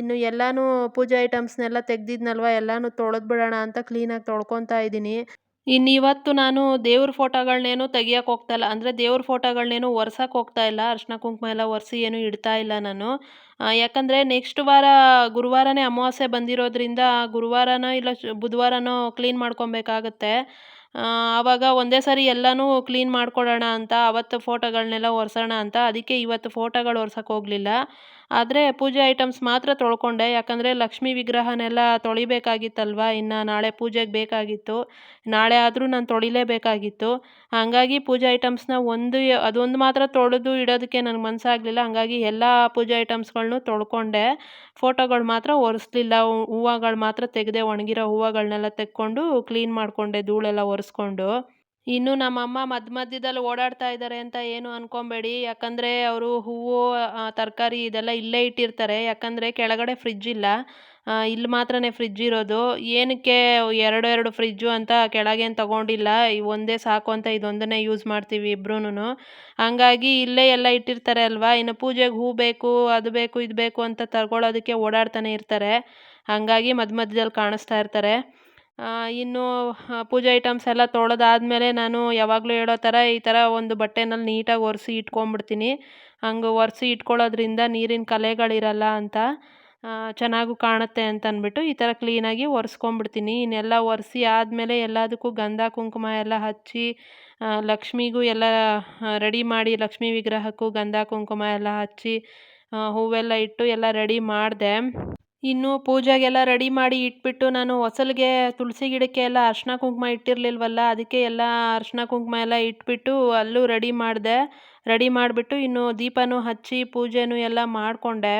ಇನ್ನು ಎಲ್ಲನೂ ಪೂಜೆ ಐಟಮ್ಸ್ನೆಲ್ಲ ತೆಗ್ದಿದ್ನಲ್ವ, ಎಲ್ಲನೂ ತೊಳೆದ್ಬಿಡೋಣ ಅಂತ ಕ್ಲೀನಾಗಿ ತೊಳ್ಕೊತಾ ಇದ್ದೀನಿ ಇನ್ನು ಇವತ್ತು ನಾನು ದೇವ್ರ ಫೋಟೋಗಳನ್ನೇನು ತೆಗಿಯೋಕೆ ಹೋಗ್ತಾ ಇಲ್ಲ. ಅಂದರೆ ದೇವ್ರ ಫೋಟೋಗಳನ್ನೇನು ಒರ್ಸಕ್ಕೆ ಹೋಗ್ತಾ ಇಲ್ಲ. ಅರ್ಶಿನ ಕುಂಕುಮ ಎಲ್ಲ ಒರೆಸಿ ಏನು ಇಡ್ತಾ ಇಲ್ಲ ನಾನು. ಯಾಕಂದರೆ ನೆಕ್ಸ್ಟ್ ವಾರ ಗುರುವಾರನೇ ಅಮಾವಾಸ್ಯೆ ಬಂದಿರೋದ್ರಿಂದ ಗುರುವಾರನೋ ಇಲ್ಲ ಬುಧವಾರನೋ ಕ್ಲೀನ್ ಮಾಡ್ಕೊಬೇಕಾಗತ್ತೆ. ಆವಾಗ ಒಂದೇ ಸಾರಿ ಎಲ್ಲನೂ ಕ್ಲೀನ್ ಮಾಡ್ಕೊಡೋಣ ಅಂತ, ಅವತ್ತು ಫೋಟೋಗಳನ್ನೆಲ್ಲ ಒರೆಸೋಣ ಅಂತ, ಅದಕ್ಕೆ ಇವತ್ತು ಫೋಟೋಗಳು ಒರ್ಸೋಕೆ ಹೋಗಲಿಲ್ಲ. ಆದರೆ ಪೂಜೆ ಐಟಮ್ಸ್ ಮಾತ್ರ ತೊಳ್ಕೊಂಡೆ. ಯಾಕಂದರೆ ಲಕ್ಷ್ಮೀ ವಿಗ್ರಹನೆಲ್ಲ ತೊಳಿಬೇಕಾಗಿತ್ತಲ್ವ? ಇನ್ನು ನಾಳೆ ಪೂಜೆಗೆ ಬೇಕಾಗಿತ್ತು. ನಾಳೆ ಆದರೂ ನಾನು ತೊಳಿಲೇಬೇಕಾಗಿತ್ತು. ಹಾಗಾಗಿ ಪೂಜೆ ಐಟಮ್ಸ್ನ ಒಂದು ಅದೊಂದು ಮಾತ್ರ ತೊಳೆದು ಇಡೋದಕ್ಕೆ ನನಗೆ ಮನಸ್ಸಾಗಲಿಲ್ಲ ಹಾಗಾಗಿ ಎಲ್ಲ ಪೂಜೆ ಐಟಮ್ಸ್ಗಳ್ನೂ ತೊಳ್ಕೊಂಡೆ. ಫೋಟೋಗಳು ಮಾತ್ರ ಒರೆಸ್ಲಿಲ್ಲ. ಹೂವುಗಳು ಮಾತ್ರ ತೆಗೆದೆ ಒಣಗಿರೋ ಹೂವುಗಳನ್ನೆಲ್ಲ ತೆಕ್ಕೊಂಡು ಕ್ಲೀನ್ ಮಾಡಿಕೊಂಡೆ ಧೂಳೆಲ್ಲ ಒರೆಸ್ಕೊಂಡು. ಇನ್ನು ನಮ್ಮಮ್ಮ ಮಧ್ಯ ಮಧ್ಯದಲ್ಲಿ ಓಡಾಡ್ತಾ ಇದ್ದಾರೆ ಅಂತ ಏನು ಅನ್ಕೊಬೇಡಿ. ಯಾಕಂದರೆ ಅವರು ಹೂವು ತರಕಾರಿ ಇದೆಲ್ಲ ಇಲ್ಲೇ ಇಟ್ಟಿರ್ತಾರೆ. ಯಾಕಂದರೆ ಕೆಳಗಡೆ ಫ್ರಿಜ್ ಇಲ್ಲ. ಇಲ್ಲಿ ಮಾತ್ರನೇ ಫ್ರಿಜ್ ಇರೋದು. ಏನಕ್ಕೆ ಎರಡು ಎರಡು ಫ್ರಿಜ್ಜು ಅಂತ ಕೆಳಗೇನು ತಗೊಂಡಿಲ್ಲ. ಒಂದೇ ಸಾಕು ಅಂತ ಇದೊಂದನ್ನೇ ಯೂಸ್ ಮಾಡ್ತೀವಿ ಇಬ್ರೂನು ಹಂಗಾಗಿ ಇಲ್ಲೇ ಎಲ್ಲ ಇಟ್ಟಿರ್ತಾರೆ ಅಲ್ವಾ? ಇನ್ನು ಪೂಜೆಗೆ ಹೂ ಬೇಕು, ಅದು ಬೇಕು, ಇದು ಬೇಕು ಅಂತ ತಗೊಳ್ಳೋದಕ್ಕೆ ಓಡಾಡ್ತಾನೆ ಇರ್ತಾರೆ. ಹಾಗಾಗಿ ಮಧ್ಯ ಮಧ್ಯದಲ್ಲಿ ಕಾಣಿಸ್ತಾ ಇರ್ತಾರೆ. ಇನ್ನು ಪೂಜೆ ಐಟಮ್ಸ್ ಎಲ್ಲ ತೊಳೆದಾದ್ಮೇಲೆ ನಾನು ಯಾವಾಗಲೂ ಹೇಳೋ ಥರ ಈ ಥರ ಒಂದು ಬಟ್ಟೆನಲ್ಲಿ ನೀಟಾಗಿ ಒರೆಸಿ ಇಟ್ಕೊಂಡ್ಬಿಡ್ತೀನಿ. ಹಂಗೆ ಒರೆಸಿ ಇಟ್ಕೊಳ್ಳೋದ್ರಿಂದ ನೀರಿನ ಕಲೆಗಳಿರಲ್ಲ ಅಂತ ಚೆನ್ನಾಗೂ ಕಾಣುತ್ತೆ ಅಂತ ಅಂದ್ಬಿಟ್ಟು ಈ ಥರ ಕ್ಲೀನಾಗಿ ಒರೆಸ್ಕೊಂಬಿಡ್ತೀನಿ ಇನ್ನೆಲ್ಲ ಒರೆಸಿ ಆದಮೇಲೆ ಎಲ್ಲದಕ್ಕೂ ಗಂಧ, ಕುಂಕುಮ ಎಲ್ಲ ಹಚ್ಚಿ ಲಕ್ಷ್ಮಿಗೂ ಎಲ್ಲ ರೆಡಿ ಮಾಡಿ, ಲಕ್ಷ್ಮೀ ವಿಗ್ರಹಕ್ಕೂ ಗಂಧ, ಕುಂಕುಮ ಎಲ್ಲ ಹಚ್ಚಿ ಹೂವೆಲ್ಲ ಇಟ್ಟು ಎಲ್ಲ ರೆಡಿ ಮಾಡಿದೆ. ಇನ್ನು ಪೂಜೆಗೆಲ್ಲ ರೆಡಿ ಮಾಡಿ ಇಟ್ಬಿಟ್ಟು ನಾನು ಹೊಸಲಿಗೆ ತುಳಸಿ ಗಿಡಕ್ಕೆ ಎಲ್ಲ ಅರ್ಶಿನ ಕುಂಕುಮ ಇಟ್ಟಿರಲಿಲ್ವಲ್ಲ, ಅದಕ್ಕೆ ಎಲ್ಲ ಅರ್ಶಿನ ಕುಂಕುಮ ಎಲ್ಲ ಇಟ್ಬಿಟ್ಟು ಅಲ್ಲೂ ರೆಡಿ ಮಾಡಿದೆ. ರೆಡಿ ಮಾಡಿಬಿಟ್ಟು ಇನ್ನು ದೀಪನೂ ಹಚ್ಚಿ ಪೂಜೆನೂ ಎಲ್ಲ ಮಾಡಿಕೊಂಡೆ.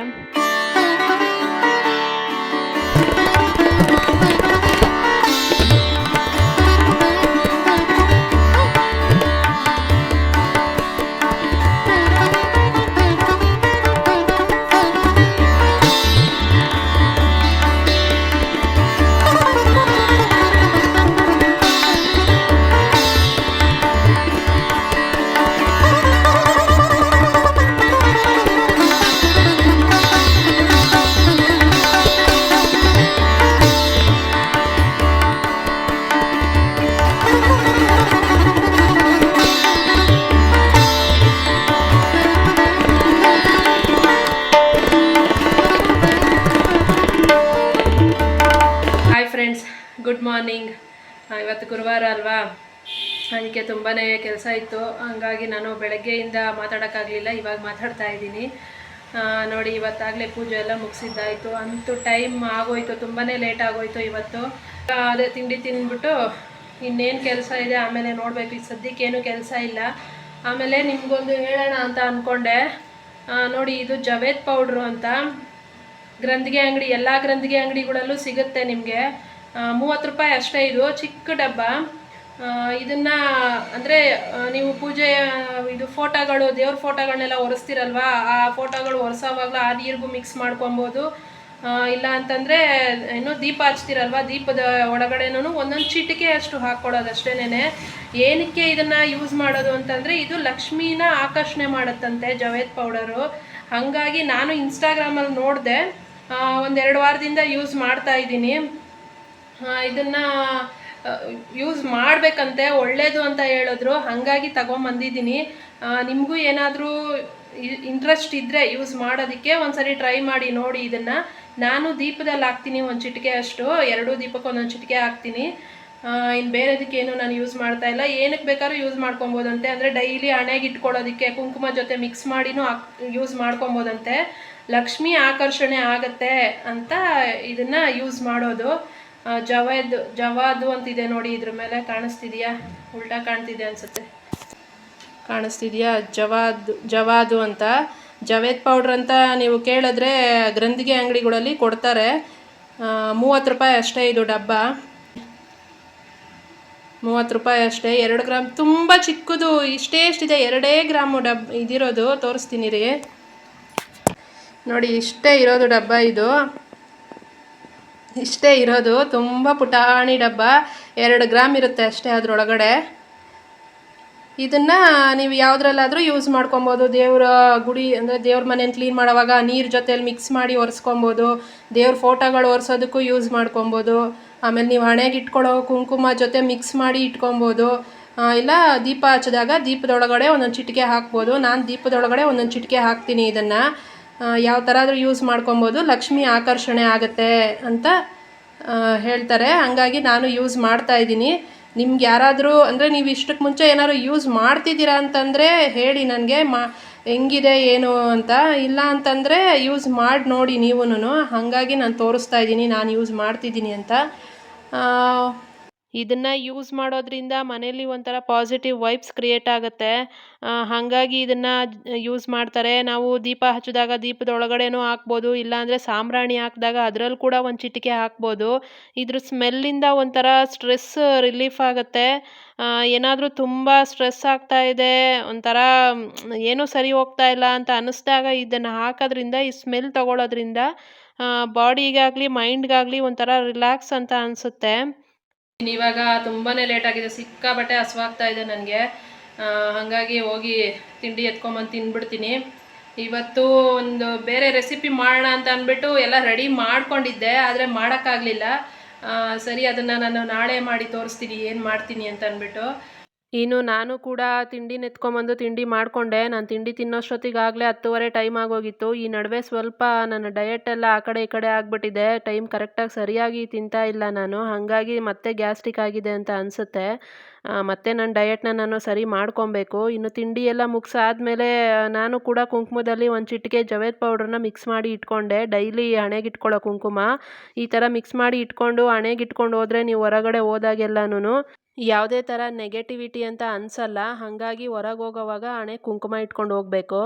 ಇವತ್ತು ಗುರುವಾರ ಅಲ್ವಾ? ಅದಕ್ಕೆ ತುಂಬಾ ಕೆಲಸ ಇತ್ತು. ಹಂಗಾಗಿ ನಾನು ಬೆಳಗ್ಗೆಯಿಂದ ಮಾತಾಡೋಕ್ಕಾಗಲಿಲ್ಲ, ಇವಾಗ ಮಾತಾಡ್ತಾ ಇದ್ದೀನಿ. ನೋಡಿ, ಇವತ್ತಾಗಲೇ ಪೂಜೆ ಎಲ್ಲ ಮುಗಿಸಿದ್ದಾಯಿತು. ಅಂತೂ ಟೈಮ್ ಆಗೋಯ್ತು ತುಂಬಾ ಲೇಟ್ ಆಗೋಯ್ತು ಇವತ್ತು. ಅದೇ ತಿಂಡಿ ತಿಂದ್ಬಿಟ್ಟು ಇನ್ನೇನು ಕೆಲಸ ಇದೆ, ಆಮೇಲೆ ನೋಡಬೇಕು. ಈಗ ಸದ್ಯಕ್ಕೇನು ಕೆಲಸ ಇಲ್ಲ. ಆಮೇಲೆ ನಿಮಗೊಂದು ಹೇಳೋಣ ಅಂತ ಅಂದ್ಕೊಂಡೆ ನೋಡಿ, ಇದು ಜವೇದ್ ಪೌಡ್ರು ಅಂತ. ಗ್ರಂಥಿಗೆ ಅಂಗಡಿ, ಎಲ್ಲ ಗ್ರಂಥಿಗೆ ಅಂಗಡಿಗಳಲ್ಲೂ ಸಿಗುತ್ತೆ ನಿಮಗೆ. ಮೂವತ್ತು ರೂಪಾಯಿ ಅಷ್ಟೇ ಇದು, ಚಿಕ್ಕ ಡಬ್ಬ. ಇದನ್ನು, ಅಂದರೆ ನೀವು ಪೂಜೆ ಇದು ಫೋಟೋಗಳು, ದೇವ್ರ ಫೋಟೋಗಳನ್ನೆಲ್ಲ ಒರೆಸ್ತಿರಲ್ವಾ? ಆ ಫೋಟೋಗಳು ಒರೆಸೋವಾಗಲೂ ಆ ನೀರಿಗೂ ಮಿಕ್ಸ್ ಮಾಡ್ಕೊಬೋದು. ಇಲ್ಲ ಅಂತಂದರೆ ಇನ್ನು ದೀಪ ಹಚ್ತಿರಲ್ವಾ? ದೀಪದ ಒಳಗಡೆನೂ ಒಂದೊಂದು ಚಿಟಿಕೆ ಅಷ್ಟು ಹಾಕ್ಕೊಡೋದು ಅಷ್ಟೇನೆ ಏನಕ್ಕೆ ಇದನ್ನು ಯೂಸ್ ಮಾಡೋದು ಅಂತಂದರೆ, ಇದು ಲಕ್ಷ್ಮೀನ ಆಕರ್ಷಣೆ ಮಾಡುತ್ತಂತೆ ಜವೇದ್ ಪೌಡರು. ಹಾಗಾಗಿ ನಾನು ಇನ್ಸ್ಟಾಗ್ರಾಮಲ್ಲಿ ನೋಡಿದೆ ಒಂದೆರಡು ವಾರದಿಂದ ಯೂಸ್ ಮಾಡ್ತಾ ಇದ್ದೀನಿ. ಇದನ್ನು ಯೂಸ್ ಮಾಡಬೇಕಂತೆ, ಒಳ್ಳೇದು ಅಂತ ಹೇಳಿದ್ರು. ಹಾಗಾಗಿ ತಗೊಂಬಂದಿದ್ದೀನಿ. ನಿಮಗೂ ಏನಾದರೂ ಇಂಟ್ರೆಸ್ಟ್ ಇದ್ದರೆ ಯೂಸ್ ಮಾಡೋದಕ್ಕೆ ಒಂದ್ಸರಿ ಟ್ರೈ ಮಾಡಿ ನೋಡಿ ಇದನ್ನು. ನಾನು ದೀಪದಲ್ಲಿ ಹಾಕ್ತೀನಿ ಒಂದು ಚಿಟಿಕೆ ಅಷ್ಟು. ಎರಡೂ ದೀಪಕ್ಕೆ ಒಂದೊಂದು ಚಿಟಿಕೆ ಹಾಕ್ತೀನಿ. ಇನ್ನು ಬೇರೆದಕ್ಕೇನು ನಾನು ಯೂಸ್ ಮಾಡ್ತಾ ಇಲ್ಲ. ಏನಕ್ಕೆ ಬೇಕಾದ್ರೂ ಯೂಸ್ ಮಾಡ್ಕೊಬೋದಂತೆ. ಅಂದರೆ ಡೈಲಿ ಹಣೆಗೆ ಇಟ್ಕೊಳ್ಳೋದಕ್ಕೆ, ಕುಂಕುಮ ಜೊತೆ ಮಿಕ್ಸ್ ಮಾಡಿನೂ ಹಾಕ್ ಯೂಸ್ ಮಾಡ್ಕೊಬೋದಂತೆ. ಲಕ್ಷ್ಮಿ ಆಕರ್ಷಣೆ ಆಗತ್ತೆ ಅಂತ ಇದನ್ನು ಯೂಸ್ ಮಾಡೋದು. ಜವಾದ್ ಜವಾದು ಅಂತಿದೆ ನೋಡಿ, ಇದ್ರ ಮೇಲೆ ಕಾಣಿಸ್ತಿದೆಯಾ? ಉಲ್ಟಾ ಕಾಣ್ತಿದೆ ಅನ್ಸುತ್ತೆ. ಕಾಣಿಸ್ತಿದೆಯಾ? ಜವಾದ್, ಜವಾದು ಅಂತ. ಜವೇದ್ ಪೌಡ್ರ್ ಅಂತ ನೀವು ಕೇಳಿದ್ರೆ ಗ್ರಂಥಿಗೆ ಅಂಗಡಿಗಳಲ್ಲಿ ಕೊಡ್ತಾರೆ. ಮೂವತ್ತು ರೂಪಾಯಿ ಅಷ್ಟೇ ಇದು ಡಬ್ಬ. ಮೂವತ್ತು ರೂಪಾಯಿ ಅಷ್ಟೇ. ಎರಡು ಗ್ರಾಮ್ ತುಂಬ ಚಿಕ್ಕದು, ಇಷ್ಟೇ ಎಷ್ಟಿದೆ ಎರಡೇ ಗ್ರಾಮು ಡಬ್, ಇದಿರೋದು. ತೋರಿಸ್ತೀನಿ ರೀ ನೋಡಿ, ಇಷ್ಟೇ ಇರೋದು ಡಬ್ಬ ಇದು. ಇಷ್ಟೇ ಇರೋದು. ತುಂಬ ಪುಟಾಣಿ ಡಬ್ಬ. ಎರಡು ಗ್ರಾಮ್ ಇರುತ್ತೆ ಅಷ್ಟೇ ಅದರೊಳಗಡೆ. ಇದನ್ನು ನೀವು ಯಾವುದ್ರಲ್ಲಾದರೂ ಯೂಸ್ ಮಾಡ್ಕೊಬೋದು. ದೇವರ ಗುಡಿ ಅಂದರೆ ದೇವ್ರ ಮನೇನ ಕ್ಲೀನ್ ಮಾಡೋವಾಗ ನೀರು ಜೊತೆಯಲ್ಲಿ ಮಿಕ್ಸ್ ಮಾಡಿ ಒರೆಸ್ಕೊಬೋದು. ದೇವ್ರ ಫೋಟೋಗಳು ಒರೆಸೋದಕ್ಕೂ ಯೂಸ್ ಮಾಡ್ಕೊಬೋದು. ಆಮೇಲೆ ನೀವು ಹಣೆಗೆ ಇಟ್ಕೊಳ್ಳೋ ಕುಂಕುಮ ಜೊತೆ ಮಿಕ್ಸ್ ಮಾಡಿ ಇಟ್ಕೊಬೋದು. ಇಲ್ಲ ದೀಪ ಹಚ್ಚಿದಾಗ ದೀಪದೊಳಗಡೆ ಒಂದೊಂದು ಚಿಟಿಕೆ ಹಾಕ್ಬೋದು. ನಾನು ದೀಪದೊಳಗಡೆ ಒಂದೊಂದು ಚಿಟಿಕೆ ಹಾಕ್ತೀನಿ ಇದನ್ನು. ಯಾವ ಥರ ಆದರೂ ಯೂಸ್ ಮಾಡ್ಕೊಬೋದು, ಲಕ್ಷ್ಮಿ ಆಕರ್ಷಣೆ ಆಗುತ್ತೆ ಅಂತ ಹೇಳ್ತಾರೆ. ಹಂಗಾಗಿ ನಾನು ಯೂಸ್ ಮಾಡ್ತಾ ಇದ್ದೀನಿ. ನಿಮ್ಗೆ ಯಾರಾದರೂ, ಅಂದರೆ ನೀವು ಇಷ್ಟಕ್ಕೆ ಮುಂಚೆ ಏನಾದ್ರು ಯೂಸ್ ಮಾಡ್ತಿದ್ದೀರಾ ಅಂತಂದರೆ ಹೇಳಿ ನನಗೆ, ಮಾ, ಹೆಂಗಿದೆ, ಏನು ಅಂತ. ಇಲ್ಲ ಅಂತಂದರೆ ಯೂಸ್ ಮಾಡಿ ನೋಡಿ ನೀವೂ ಹಾಗಾಗಿ ನಾನು ತೋರಿಸ್ತಾ ಇದ್ದೀನಿ, ನಾನು ಯೂಸ್ ಮಾಡ್ತಿದ್ದೀನಿ ಅಂತ. ಇದನ್ನು ಯೂಸ್ ಮಾಡೋದ್ರಿಂದ ಮನೇಲಿ ಒಂಥರ ಪಾಸಿಟಿವ್ ವೈಬ್ಸ್ ಕ್ರಿಯೇಟ್ ಆಗುತ್ತೆ. ಹಾಗಾಗಿ ಇದನ್ನು ಯೂಸ್ ಮಾಡ್ತಾರೆ. ನಾವು ದೀಪ ಹಚ್ಚಿದಾಗ ದೀಪದ ಒಳಗಡೆನೂ ಹಾಕ್ಬೋದು, ಇಲ್ಲಾಂದರೆ ಸಾಂಬ್ರಾಣಿ ಹಾಕಿದಾಗ ಅದರಲ್ಲಿ ಕೂಡ ಒಂದು ಚಿಟಿಕೆ ಹಾಕ್ಬೋದು. ಇದ್ರ ಸ್ಮೆಲ್ಲಿಂದ ಒಂಥರ ಸ್ಟ್ರೆಸ್ ರಿಲೀಫ್ ಆಗುತ್ತೆ. ಏನಾದರೂ ತುಂಬ ಸ್ಟ್ರೆಸ್ ಆಗ್ತಾ ಇದೆ, ಒಂಥರ, ಏನೂ ಸರಿ ಹೋಗ್ತಾ ಇಲ್ಲ ಅಂತ ಅನ್ನಿಸ್ದಾಗ ಇದನ್ನು ಹಾಕೋದ್ರಿಂದ, ಈ ಸ್ಮೆಲ್ ತಗೊಳ್ಳೋದ್ರಿಂದ ಬಾಡಿಗಾಗಲಿ ಮೈಂಡ್ಗಾಗಲಿ ಒಂಥರ ರಿಲ್ಯಾಕ್ಸ್ ಅಂತ ಅನಿಸುತ್ತೆ. ಇವಾಗ ತುಂಬಾ ಲೇಟ್ ಆಗಿದೆ ಸಿಕ್ಕಾಬಟ್ಟೆ ಹಸುವಾಗ್ತಾ ಇದೆ ನನಗೆ. ಹಾಗಾಗಿ ಹೋಗಿ ತಿಂಡಿ ಎತ್ಕೊಂಬಂದು ತಿನ್ಬಿಡ್ತೀನಿ. ಇವತ್ತು ಒಂದು ಬೇರೆ ರೆಸಿಪಿ ಮಾಡೋಣ ಅಂತ ಅಂದ್ಬಿಟ್ಟು ಎಲ್ಲ ರೆಡಿ ಮಾಡ್ಕೊಂಡಿದ್ದೆ, ಆದರೆ ಮಾಡೋಕ್ಕಾಗಲಿಲ್ಲ. ಸರಿ, ಅದನ್ನು ನಾನು ನಾಳೆ ಮಾಡಿ ತೋರಿಸ್ತೀನಿ, ಏನು ಮಾಡ್ತೀನಿ ಅಂತ ಅಂದ್ಬಿಟ್ಟು. ಇನ್ನು ನಾನು ಕೂಡ ತಿಂಡಿನ ಎತ್ಕೊಂಬಂದು ತಿಂಡಿ ಮಾಡಿಕೊಂಡೆ. ನಾನು ತಿಂಡಿ ತಿನ್ನೋಷ್ಟೊತ್ತಿಗಾಗಲೇ ಹತ್ತುವರೆ ಟೈಮ್ ಆಗೋಗಿತ್ತು. ಈ ನಡುವೆ ಸ್ವಲ್ಪ ನನ್ನ ಡಯಟ್ ಎಲ್ಲ ಆ ಕಡೆ ಈ ಕಡೆ ಆಗಿಬಿಟ್ಟಿದೆ. ಟೈಮ್ ಕರೆಕ್ಟಾಗಿ ಸರಿಯಾಗಿ ತಿಂತಾ ಇಲ್ಲ ನಾನು. ಹಾಗಾಗಿ ಮತ್ತೆ ಗ್ಯಾಸ್ಟ್ರಿಕ್ ಆಗಿದೆ ಅಂತ ಅನಿಸುತ್ತೆ. ಮತ್ತೆ ನನ್ನ ಡಯಟ್ನ ನಾನು ಸರಿ ಮಾಡ್ಕೊಬೇಕು. ಇನ್ನು ತಿಂಡಿ ಎಲ್ಲ ಮುಗಿಸಾದ್ಮೇಲೆ ನಾನು ಕೂಡ ಕುಂಕುಮದಲ್ಲಿ ಒಂದು ಚಿಟಿಕೆ ಜವೇದ್ ಪೌಡ್ರನ್ನ ಮಿಕ್ಸ್ ಮಾಡಿ ಇಟ್ಕೊಂಡೆ. ಡೈಲಿ ಹಣೆಗಿಟ್ಕೊಳ್ಳೋ ಕುಂಕುಮ. ಈ ಥರ ಮಿಕ್ಸ್ ಮಾಡಿ ಇಟ್ಕೊಂಡು ಹಣೆಗಿಟ್ಕೊಂಡು ಹೋದರೆ ನೀವು ಹೊರಗಡೆ ಹೋದಾಗೆಲ್ಲನೂ ಯಾವುದೇ ಥರ ನೆಗೆಟಿವಿಟಿ ಅಂತ ಅನಿಸಲ್ಲ. ಹಾಗಾಗಿ ಹೊರಗೆ ಹೋಗೋವಾಗ ಹಣೆ ಕುಂಕುಮ ಇಟ್ಕೊಂಡು ಹೋಗಬೇಕು.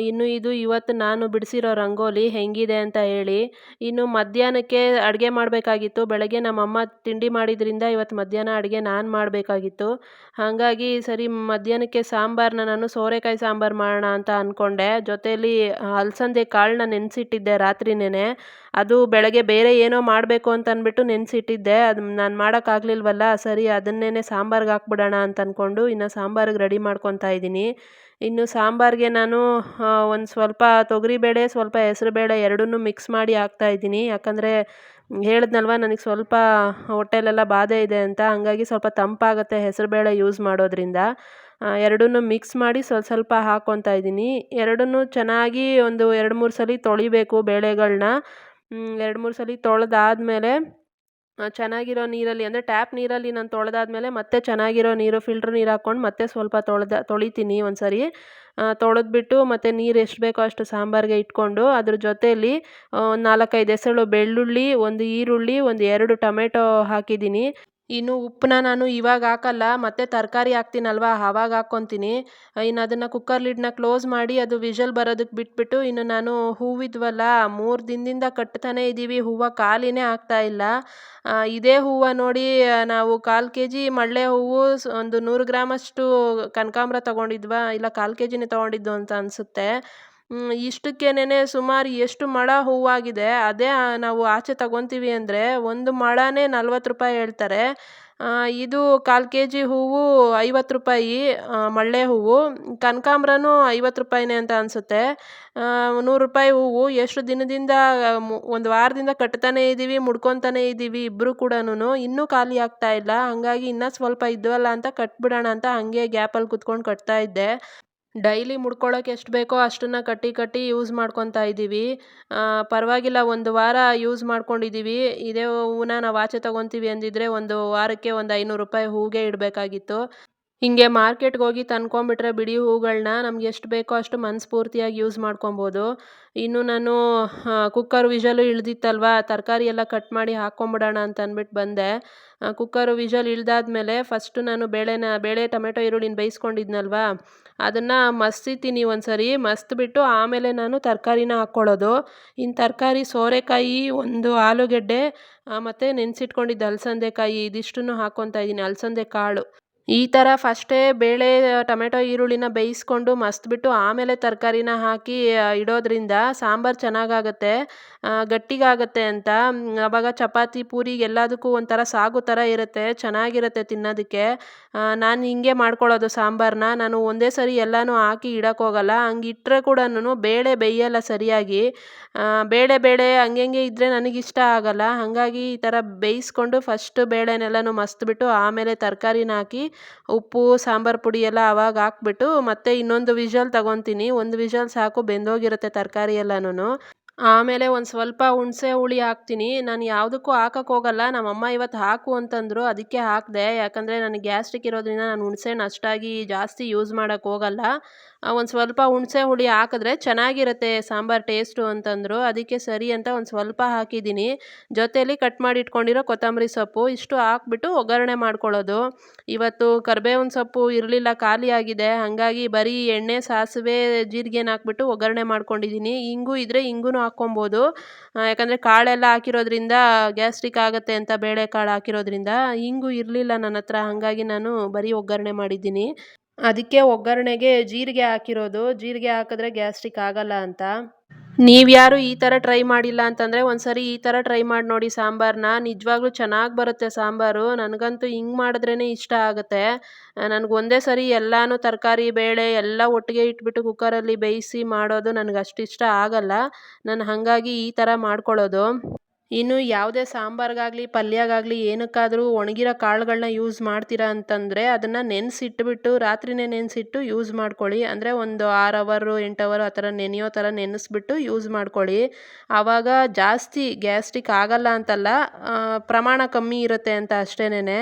ಇನ್ನು ಇದು ಇವತ್ತು ನಾನು ಬಿಡಿಸಿರೋ ರಂಗೋಲಿ ಹೆಂಗಿದೆ ಅಂತ ಹೇಳಿ. ಇನ್ನು ಮಧ್ಯಾಹ್ನಕ್ಕೆ ಅಡುಗೆ ಮಾಡಬೇಕಾಗಿತ್ತು. ಬೆಳಗ್ಗೆ ನಮ್ಮಮ್ಮ ತಿಂಡಿ ಮಾಡಿದ್ರಿಂದ ಇವತ್ತು ಮಧ್ಯಾಹ್ನ ಅಡುಗೆ ನಾನು ಮಾಡಬೇಕಾಗಿತ್ತು. ಹಾಗಾಗಿ ಸರಿ ಮಧ್ಯಾಹ್ನಕ್ಕೆ ಸಾಂಬಾರನ್ನ ನಾನು ಸೋರೆಕಾಯಿ ಸಾಂಬಾರು ಮಾಡೋಣ ಅಂತ ಅಂದ್ಕೊಂಡೆ ಜೊತೆಯಲ್ಲಿ ಅಲಸಂದೆ ಕಾಳನ್ನ ನೆನೆಸಿಟ್ಟಿದ್ದೆ ರಾತ್ರಿನೇ ಅದು ಬೆಳಗ್ಗೆ ಬೇರೆ ಏನೋ ಮಾಡಬೇಕು ಅಂತ ಅಂದ್ಬಿಟ್ಟು ನೆನೆಸಿಟ್ಟಿದ್ದೆ. ಅದು ನಾನು ಮಾಡೋಕ್ಕಾಗ್ಲಿಲ್ವಲ್ಲ ಸರಿ ಅದನ್ನೇ ಸಾಂಬಾರ್ಗೆ ಹಾಕ್ಬಿಡೋಣ ಅಂತ ಅಂದ್ಕೊಂಡು ಇನ್ನು ಸಾಂಬಾರಿಗೆ ರೆಡಿ ಮಾಡ್ಕೊತಾ ಇದ್ದೀನಿ. ಇನ್ನು ಸಾಂಬಾರಿಗೆ ನಾನು ಒಂದು ಸ್ವಲ್ಪ ತೊಗರಿಬೇಳೆ, ಸ್ವಲ್ಪ ಹೆಸ್ರುಬೇಳೆ ಎರಡನ್ನೂ ಮಿಕ್ಸ್ ಮಾಡಿ ಹಾಕ್ತಾ ಇದ್ದೀನಿ. ಯಾಕಂದರೆ ಹೇಳಿದ್ನಲ್ವ, ನನಗೆ ಸ್ವಲ್ಪ ಹೊಟ್ಟೆಲೆಲ್ಲ ಬಾಧೆ ಇದೆ ಅಂತ, ಹಂಗಾಗಿ ಸ್ವಲ್ಪ ತಂಪಾಗುತ್ತೆ ಹೆಸರುಬೇಳೆ ಯೂಸ್ ಮಾಡೋದ್ರಿಂದ. ಎರಡನ್ನೂ ಮಿಕ್ಸ್ ಮಾಡಿ ಸ್ವಲ್ಪ ಸ್ವಲ್ಪ ಹಾಕ್ಕೊತಾ ಇದ್ದೀನಿ. ಎರಡನ್ನೂ ಚೆನ್ನಾಗಿ ಒಂದು ಎರಡು ಮೂರು ಸಲ ತೊಳಿಬೇಕು ಬೇಳೆಗಳನ್ನ ಎರಡು, ಮೂರು ಸಲ ತೊಳೆದಾದ್ಮೇಲೆ ಚೆನ್ನಾಗಿರೋ ನೀರಲ್ಲಿ ಅಂದರೆ ಟ್ಯಾಪ್ ನೀರಲ್ಲಿ ನಾನು ತೊಳೆದಾದ್ಮೇಲೆ ಮತ್ತೆ ಚೆನ್ನಾಗಿರೋ ನೀರು, ಫಿಲ್ಟ್ರ್ ನೀರು ಹಾಕ್ಕೊಂಡು ಮತ್ತೆ ಸ್ವಲ್ಪ ತೊಳೆದ, ತೊಳಿತೀನಿ ಒಂದು ಸರಿ ತೊಳೆದ್ಬಿಟ್ಟು ಮತ್ತು ನೀರು ಎಷ್ಟು ಬೇಕೋ ಅಷ್ಟು ಸಾಂಬಾರಿಗೆ ಇಟ್ಕೊಂಡು ಅದ್ರ ಜೊತೆಯಲ್ಲಿ ನಾಲ್ಕೈದು ಎಸಳು ಬೆಳ್ಳುಳ್ಳಿ, ಒಂದು ಈರುಳ್ಳಿ, ಒಂದು ಎರಡು ಟೊಮೆಟೊ ಹಾಕಿದ್ದೀನಿ. ಇನ್ನು ಉಪ್ಪನ್ನ ನಾನು ಇವಾಗ ಹಾಕಲ್ಲ, ಮತ್ತೆ ತರಕಾರಿ ಹಾಕ್ತೀನಲ್ವ, ಆವಾಗ ಹಾಕ್ಕೊತೀನಿ. ಇನ್ನು ಅದನ್ನು ಕುಕ್ಕರ್ ಲಿಡ್ನ ಕ್ಲೋಸ್ ಮಾಡಿ ಅದು ವಿಷಲ್ ಬರೋದಕ್ಕೆ ಬಿಟ್ಬಿಟ್ಟು ಇನ್ನು ನಾನು ಹೂವಿದ್ವಲ್ಲ ಮೂರು ದಿನದಿಂದ ಕಟ್ತಾನೇ ಇದ್ದೀವಿ ಹೂವು ಕಾಲಿನೇ ಆಗ್ತಾ ಇಲ್ಲ. ಇದೇ ಹೂವು ನೋಡಿ ನಾವು ಕಾಲು ಕೆ ಜಿ ಮಳ್ಳೆ ಹೂವು ಒಂದು ನೂರು ಗ್ರಾಮಷ್ಟು ಕನಕಾಂಬ್ರ ತೊಗೊಂಡಿದ್ವಾ, ಇಲ್ಲ ಕಾಲು ಕೆ ಜಿನೇ ತೊಗೊಂಡಿದ್ದು ಅಂತ ಅನಿಸುತ್ತೆ. ಇಷ್ಟಕ್ಕೇನೆ ಸುಮಾರು ಎಷ್ಟು ಮೊಳ ಹೂವಾಗಿದೆ, ಅದೇ ನಾವು ಆಚೆ ತಗೊತೀವಿ ಅಂದರೆ ಒಂದು ಮೊಳನೇ ನಲ್ವತ್ತು ರೂಪಾಯಿ ಹೇಳ್ತಾರೆ. ಇದು ಕಾಲು ಕೆ ಜಿ ಹೂವು ಐವತ್ತು ರೂಪಾಯಿ ಮಳ್ಳೆ ಹೂವು. ಕನಕಾಂಬ್ರನೂ ಐವತ್ತು ರೂಪಾಯಿನೇ ಅಂತ ಅನಿಸುತ್ತೆ. ನೂರು ರೂಪಾಯಿ ಹೂವು. ಎಷ್ಟು ದಿನದಿಂದ ಒಂದು ವಾರದಿಂದ ಕಟ್ತಾನೆ ಇದ್ದೀವಿ ಮುಡ್ಕೊತಾನೇ ಇದ್ದೀವಿ ಇಬ್ಬರು ಕೂಡನು ಇನ್ನೂ ಖಾಲಿ ಆಗ್ತಾ ಇಲ್ಲ. ಹಾಗಾಗಿ ಇನ್ನೂ ಸ್ವಲ್ಪ ಇದ್ವಲ್ಲ ಅಂತ ಕಟ್ಬಿಡೋಣ ಅಂತ ಹಾಗೆ ಗ್ಯಾಪಲ್ಲಿ ಕೂತ್ಕೊಂಡು ಕಟ್ತಾ ಇದ್ದೆ. ಡೈಲಿ ಮುಡ್ಕೊಳ್ಳೋಕೆ ಎಷ್ಟು ಬೇಕೋ ಅಷ್ಟನ್ನು ಕಟ್ಟಿ ಕಟ್ಟಿ ಯೂಸ್ ಮಾಡ್ಕೊತಾ ಇದ್ದೀವಿ. ಪರವಾಗಿಲ್ಲ ಒಂದು ವಾರ ಯೂಸ್ ಮಾಡ್ಕೊಂಡಿದ್ದೀವಿ. ಇದೇ ಹೂವನ್ನ ನಾವು ಆಚೆ ತಗೊತೀವಿ ಅಂದಿದ್ದರೆ ಒಂದು ವಾರಕ್ಕೆ ಒಂದು ಐನೂರು ರೂಪಾಯಿ ಹೂವಿಗೆ ಇಡಬೇಕಾಗಿತ್ತು. ಹಿಂಗೆ ಮಾರ್ಕೆಟ್ಗೆ ಹೋಗಿ ತಂದ್ಕೊಂಬಿಟ್ರೆ ಬಿಡಿ ಹೂಗಳನ್ನ ನಮ್ಗೆ ಎಷ್ಟು ಬೇಕೋ ಅಷ್ಟು ಮನಸ್ಫೂರ್ತಿಯಾಗಿ ಯೂಸ್ ಮಾಡ್ಕೊಬೋದು. ಇನ್ನು ನಾನು ಕುಕ್ಕರ್ ವಿಷಲು ಇಳ್ದಿತ್ತಲ್ವ, ತರಕಾರಿ ಎಲ್ಲ ಕಟ್ ಮಾಡಿ ಹಾಕ್ಕೊಂಬಿಡೋಣ ಅಂತ ಅಂದ್ಬಿಟ್ಟು ಬಂದೆ ಕುಕ್ಕರು ವಿಷಲ್ ಇಳ್ದಾದ್ಮೇಲೆ ಫಸ್ಟು ನಾನು ಬೇಳೆನ, ಬೇಳೆ, ಟೊಮೆಟೊ, ಈರುಳ್ಳಿನ ಬೇಯಿಸ್ಕೊಂಡಿದ್ನಲ್ವ, ಅದನ್ನು ಮಸ್ತಿತೀನಿ ಒಂದ್ಸರಿ, ಮಸ್ತ್ಬಿಟ್ಟು ಆಮೇಲೆ ನಾನು ತರಕಾರಿನ ಹಾಕ್ಕೊಳ್ಳೋದು. ಇನ್ನು ತರಕಾರಿ ಸೋರೆಕಾಯಿ, ಒಂದು ಆಲೂಗೆಡ್ಡೆ ಮತ್ತು ನೆನೆಸಿಟ್ಕೊಂಡಿದ್ದು ಅಲಸಂದೆಕಾಯಿ, ಇದಿಷ್ಟನ್ನು ಹಾಕ್ಕೊತಾ ಇದ್ದೀನಿ, ಅಲಸಂದೆ ಕಾಳು. ಈ ಥರ ಫಸ್ಟೇ ಬೇಳೆ ಟೊಮೆಟೊ ಈರುಳ್ಳಿನ ಬೇಯಿಸ್ಕೊಂಡು ಮಸ್ತ್ಬಿಟ್ಟು ಆಮೇಲೆ ತರಕಾರಿನ ಹಾಕಿ ಇಡೋದರಿಂದ ಸಾಂಬಾರು ಚೆನ್ನಾಗಾಗತ್ತೆ. ಗಟ್ಟಿಗಾಗತ್ತೆ ಅಂತ. ಆವಾಗ ಚಪಾತಿ, ಪೂರಿ ಎಲ್ಲದಕ್ಕೂ ಒಂಥರ ಸಾಗು ಥರ ಇರುತ್ತೆ, ಚೆನ್ನಾಗಿರುತ್ತೆ ತಿನ್ನೋದಕ್ಕೆ. ನಾನು ಹಿಂಗೆ ಮಾಡ್ಕೊಳ್ಳೋದು ಸಾಂಬಾರನ್ನ ನಾನು ಒಂದೇ ಸರಿ ಎಲ್ಲನೂ ಹಾಕಿ ಇಡೋಕ್ಕೋಗಲ್ಲ ಹಂಗೆ ಇಟ್ಟರೆ ಕೂಡನು ಬೇಳೆ ಬೇಯಲ್ಲ ಸರಿಯಾಗಿ. ಬೇಳೆ ಬೇಳೆ ಹಂಗೆ ಹಂಗೆ ಇದ್ದರೆ ನನಗಿಷ್ಟ ಆಗಲ್ಲ. ಹಾಗಾಗಿ ಈ ಥರ ಬೇಯಿಸ್ಕೊಂಡು ಫಸ್ಟು ಬೇಳೆನೆಲ್ಲನೂ ಮಸ್ತ್ಬಿಟ್ಟು ಆಮೇಲೆ ತರಕಾರಿನ ಹಾಕಿ, ಉಪ್ಪು, ಸಾಂಬಾರು ಪುಡಿ ಎಲ್ಲ ಆವಾಗ ಹಾಕ್ಬಿಟ್ಟು ಮತ್ತೆ ಇನ್ನೊಂದು ವಿಷಲ್ ತಗೊತೀನಿ. ಒಂದು ವಿಷಲ್ ಸಾಕು ಬೆಂದೋಗಿರುತ್ತೆ ತರಕಾರಿ ಎಲ್ಲನೂ ಆಮೇಲೆ ಒಂದು ಸ್ವಲ್ಪ ಹುಣಸೆ ಹುಳಿ ಹಾಕ್ತೀನಿ. ನಾನು ಯಾವುದಕ್ಕೂ ಹಾಕಕ್ಕೆ ಹೋಗಲ್ಲ. ನಮ್ಮಮ್ಮ ಇವತ್ತು ಹಾಕು ಅಂತಂದರು, ಅದಕ್ಕೆ ಹಾಕಿದೆ. ಯಾಕಂದರೆ ನನಗೆ ಗ್ಯಾಸ್ಟ್ರಿಕ್ ಇರೋದ್ರಿಂದ ನಾನು ಹುಣ್ಸೆಹಣ್ಣು ಅಷ್ಟಾಗಿ ಜಾಸ್ತಿ ಯೂಸ್ ಮಾಡೋಕ್ಕೆ ಹೋಗಲ್ಲ. ಒಂದು ಸ್ವಲ್ಪ ಹುಣಸೆ ಹುಳಿ ಹಾಕಿದ್ರೆ ಚೆನ್ನಾಗಿರುತ್ತೆ ಸಾಂಬಾರು ಟೇಸ್ಟು ಅಂತಂದರು. ಅದಕ್ಕೆ ಸರಿ ಅಂತ ಒಂದು ಸ್ವಲ್ಪ ಹಾಕಿದ್ದೀನಿ. ಜೊತೆಯಲ್ಲಿ ಕಟ್ ಮಾಡಿ ಇಟ್ಕೊಂಡಿರೋ ಕೊತ್ತಂಬರಿ ಸೊಪ್ಪು ಇಷ್ಟು ಹಾಕ್ಬಿಟ್ಟು ಒಗ್ಗರಣೆ ಮಾಡ್ಕೊಳ್ಳೋದು. ಇವತ್ತು ಕರ್ಬೇವಿನ ಸೊಪ್ಪು ಇರಲಿಲ್ಲ ಖಾಲಿಯಾಗಿದೆ ಹಾಗಾಗಿ ಬರೀ ಎಣ್ಣೆ, ಸಾಸಿವೆ, ಜೀರಿಗೆನ ಹಾಕ್ಬಿಟ್ಟು ಒಗ್ಗರಣೆ ಮಾಡ್ಕೊಂಡಿದ್ದೀನಿ. ಹಿಂಗೂ ಇದ್ದರೆ ಹಿಂಗೂ ಹಾಕ್ಕೊಬೋದು. ಯಾಕಂದರೆ ಕಾಳೆಲ್ಲ ಹಾಕಿರೋದ್ರಿಂದ ಗ್ಯಾಸ್ಟ್ರಿಕ್ ಆಗುತ್ತೆ ಅಂತ ಬೇಳೆಕಾಳು ಹಾಕಿರೋದ್ರಿಂದ ಹಿಂಗೂ ಇರಲಿಲ್ಲ ನನ್ನ ಹತ್ರ. ಹಾಗಾಗಿ ನಾನು ಬರೀ ಒಗ್ಗರಣೆ ಮಾಡಿದ್ದೀನಿ. ಅದಕ್ಕೆ ಒಗ್ಗರಣೆಗೆ ಜೀರಿಗೆ ಹಾಕಿರೋದು. ಜೀರಿಗೆ ಹಾಕಿದ್ರೆ ಗ್ಯಾಸ್ಟ್ರಿಕ್ ಆಗಲ್ಲ ಅಂತ. ನೀವ್ಯಾರು ಈ ಥರ ಟ್ರೈ ಮಾಡಿಲ್ಲ ಅಂತಂದರೆ ಒಂದ್ಸರಿ ಈ ಥರ ಟ್ರೈ ಮಾಡಿ ನೋಡಿ ಸಾಂಬಾರನ್ನ ನಿಜವಾಗ್ಲೂ ಚೆನ್ನಾಗಿ ಬರುತ್ತೆ ಸಾಂಬಾರು. ನನಗಂತೂ ಹಿಂಗೆ ಮಾಡಿದ್ರೇ ಇಷ್ಟ ಆಗುತ್ತೆ. ನನಗೆ ಒಂದೇ ಸರಿ ಎಲ್ಲನೂ ತರಕಾರಿ, ಬೇಳೆ ಎಲ್ಲ ಒಟ್ಟಿಗೆ ಇಟ್ಬಿಟ್ಟು ಕುಕ್ಕರಲ್ಲಿ ಬೇಯಿಸಿ ಮಾಡೋದು ನನಗೆ ಅಷ್ಟು ಇಷ್ಟ ಆಗಲ್ಲ. ನಾನು ಹಾಗಾಗಿ ಈ ಥರ ಮಾಡ್ಕೊಳ್ಳೋದು. ಇನ್ನು ಯಾವುದೇ ಸಾಂಬಾರಿಗಾಗಲಿ, ಪಲ್ಯಗಾಗಲಿ ಏನಕ್ಕಾದರೂ ಒಣಗಿರೋ ಕಾಳುಗಳನ್ನ ಯೂಸ್ ಮಾಡ್ತೀರಾ ಅಂತಂದರೆ ಅದನ್ನು ನೆನೆಸಿಟ್ಬಿಟ್ಟು, ರಾತ್ರಿನೇ ನೆನೆಸಿಟ್ಟು ಯೂಸ್ ಮಾಡ್ಕೊಳ್ಳಿ. ಅಂದರೆ ಒಂದು ಆರು ಅವರು ಎಂಟು ಅವರು ಆ ಥರ ನೆನೆಯೋ ಥರ ನೆನೆಸ್ಬಿಟ್ಟು ಯೂಸ್ ಮಾಡ್ಕೊಳ್ಳಿ. ಆವಾಗ ಜಾಸ್ತಿ ಗ್ಯಾಸ್ಟ್ರಿಕ್ ಆಗಲ್ಲ ಅಂತಲ್ಲ ಪ್ರಮಾಣ ಕಮ್ಮಿ ಇರುತ್ತೆ ಅಂತ ಅಷ್ಟೇನೆ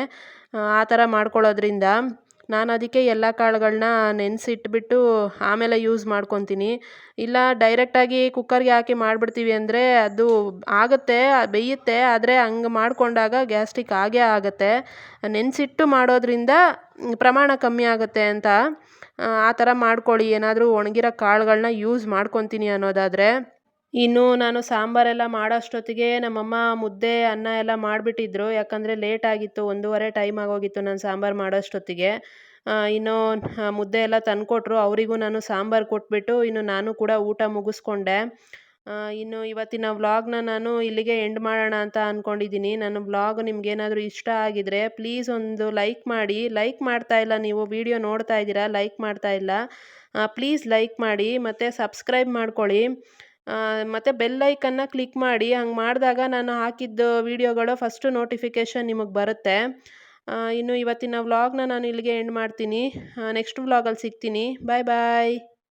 ಆ ಥರ ಮಾಡ್ಕೊಳ್ಳೋದ್ರಿಂದ. ನಾನು ಅದಕ್ಕೆ ಎಲ್ಲ ಕಾಳುಗಳನ್ನ ನೆನೆಸಿಟ್ಬಿಟ್ಟು ಆಮೇಲೆ ಯೂಸ್ ಮಾಡ್ಕೊತೀನಿ. ಇಲ್ಲ, ಡೈರೆಕ್ಟಾಗಿ ಕುಕ್ಕರ್ಗೆ ಹಾಕಿ ಮಾಡಿಬಿಡ್ತೀವಿ ಅಂದರೆ ಅದು ಆಗುತ್ತೆ, ಬೇಯುತ್ತೆ, ಆದರೆ ಹಂಗೆ ಮಾಡಿಕೊಂಡಾಗ ಗ್ಯಾಸ್ಟ್ರಿಕ್ ಆಗೇ ಆಗುತ್ತೆ. ನೆನೆಸಿಟ್ಟು ಮಾಡೋದ್ರಿಂದ ಪ್ರಮಾಣ ಕಮ್ಮಿ ಆಗುತ್ತೆ ಅಂತ, ಆ ಥರ ಮಾಡ್ಕೊಳ್ಳಿ. ಏನಾದರೂ ಒಣಗಿರೋ ಕಾಳುಗಳನ್ನ ಯೂಸ್ ಮಾಡ್ಕೊತೀನಿ ಅನ್ನೋದಾದರೆ. ಇನ್ನು ನಾನು ಸಾಂಬಾರೆಲ್ಲ ಮಾಡೋಷ್ಟೊತ್ತಿಗೆ ನಮ್ಮಮ್ಮ ಮುದ್ದೆ, ಅನ್ನ ಎಲ್ಲ ಮಾಡಿಬಿಟ್ಟಿದ್ರು. ಯಾಕಂದರೆ ಲೇಟ್ ಆಗಿತ್ತು, ಒಂದೂವರೆ ಟೈಮ್ ಆಗೋಗಿತ್ತು ನಾನು ಸಾಂಬಾರು ಮಾಡೋಷ್ಟೊತ್ತಿಗೆ. ಇನ್ನು ಮುದ್ದೆ ಎಲ್ಲ ತಂದುಕೊಟ್ರು. ಅವರಿಗೂ ನಾನು ಸಾಂಬಾರು ಕೊಟ್ಬಿಟ್ಟು ಇನ್ನು ನಾನು ಕೂಡ ಊಟ ಮುಗಿಸ್ಕೊಂಡೆ. ಇನ್ನು ಇವತ್ತಿನ ವ್ಲಾಗ್ನ ನಾನು ಇಲ್ಲಿಗೆ ಎಂಡ್ ಮಾಡೋಣ ಅಂತ ಅಂದ್ಕೊಂಡಿದ್ದೀನಿ ನನ್ನ ವ್ಲಾಗ್ ನಿಮಗೇನಾದರೂ ಇಷ್ಟ ಆಗಿದರೆ ಪ್ಲೀಸ್ ಒಂದು ಲೈಕ್ ಮಾಡಿ. ಲೈಕ್ ಮಾಡ್ತಾ ಇಲ್ಲ ನೀವು ವಿಡಿಯೋ ನೋಡ್ತಾ ಇದ್ದೀರಾ ಲೈಕ್ ಮಾಡ್ತಾ ಇಲ್ಲ. ಪ್ಲೀಸ್ ಲೈಕ್ ಮಾಡಿ ಮತ್ತು ಸಬ್ಸ್ಕ್ರೈಬ್ ಮಾಡ್ಕೊಳ್ಳಿ. ಮತ್ತು ಬೆಲ್ ಐಕನ್ನ ಕ್ಲಿಕ್ ಮಾಡಿ, ಹಂಗೆ ಮಾಡಿದಾಗ ನಾನು ಹಾಕಿದ್ದು ವೀಡಿಯೋಗಳು ಫಸ್ಟು ನೋಟಿಫಿಕೇಷನ್ ನಿಮಗೆ ಬರುತ್ತೆ. ಇನ್ನು ಇವತ್ತಿನ ವ್ಲಾಗ್ನ ನಾನು ಇಲ್ಲಿಗೆ ಎಂಡ್ ಮಾಡ್ತೀನಿ. ನೆಕ್ಸ್ಟ್ ವ್ಲಾಗಲ್ಲಿ ಸಿಗ್ತೀನಿ. ಬಾಯ್ ಬಾಯ್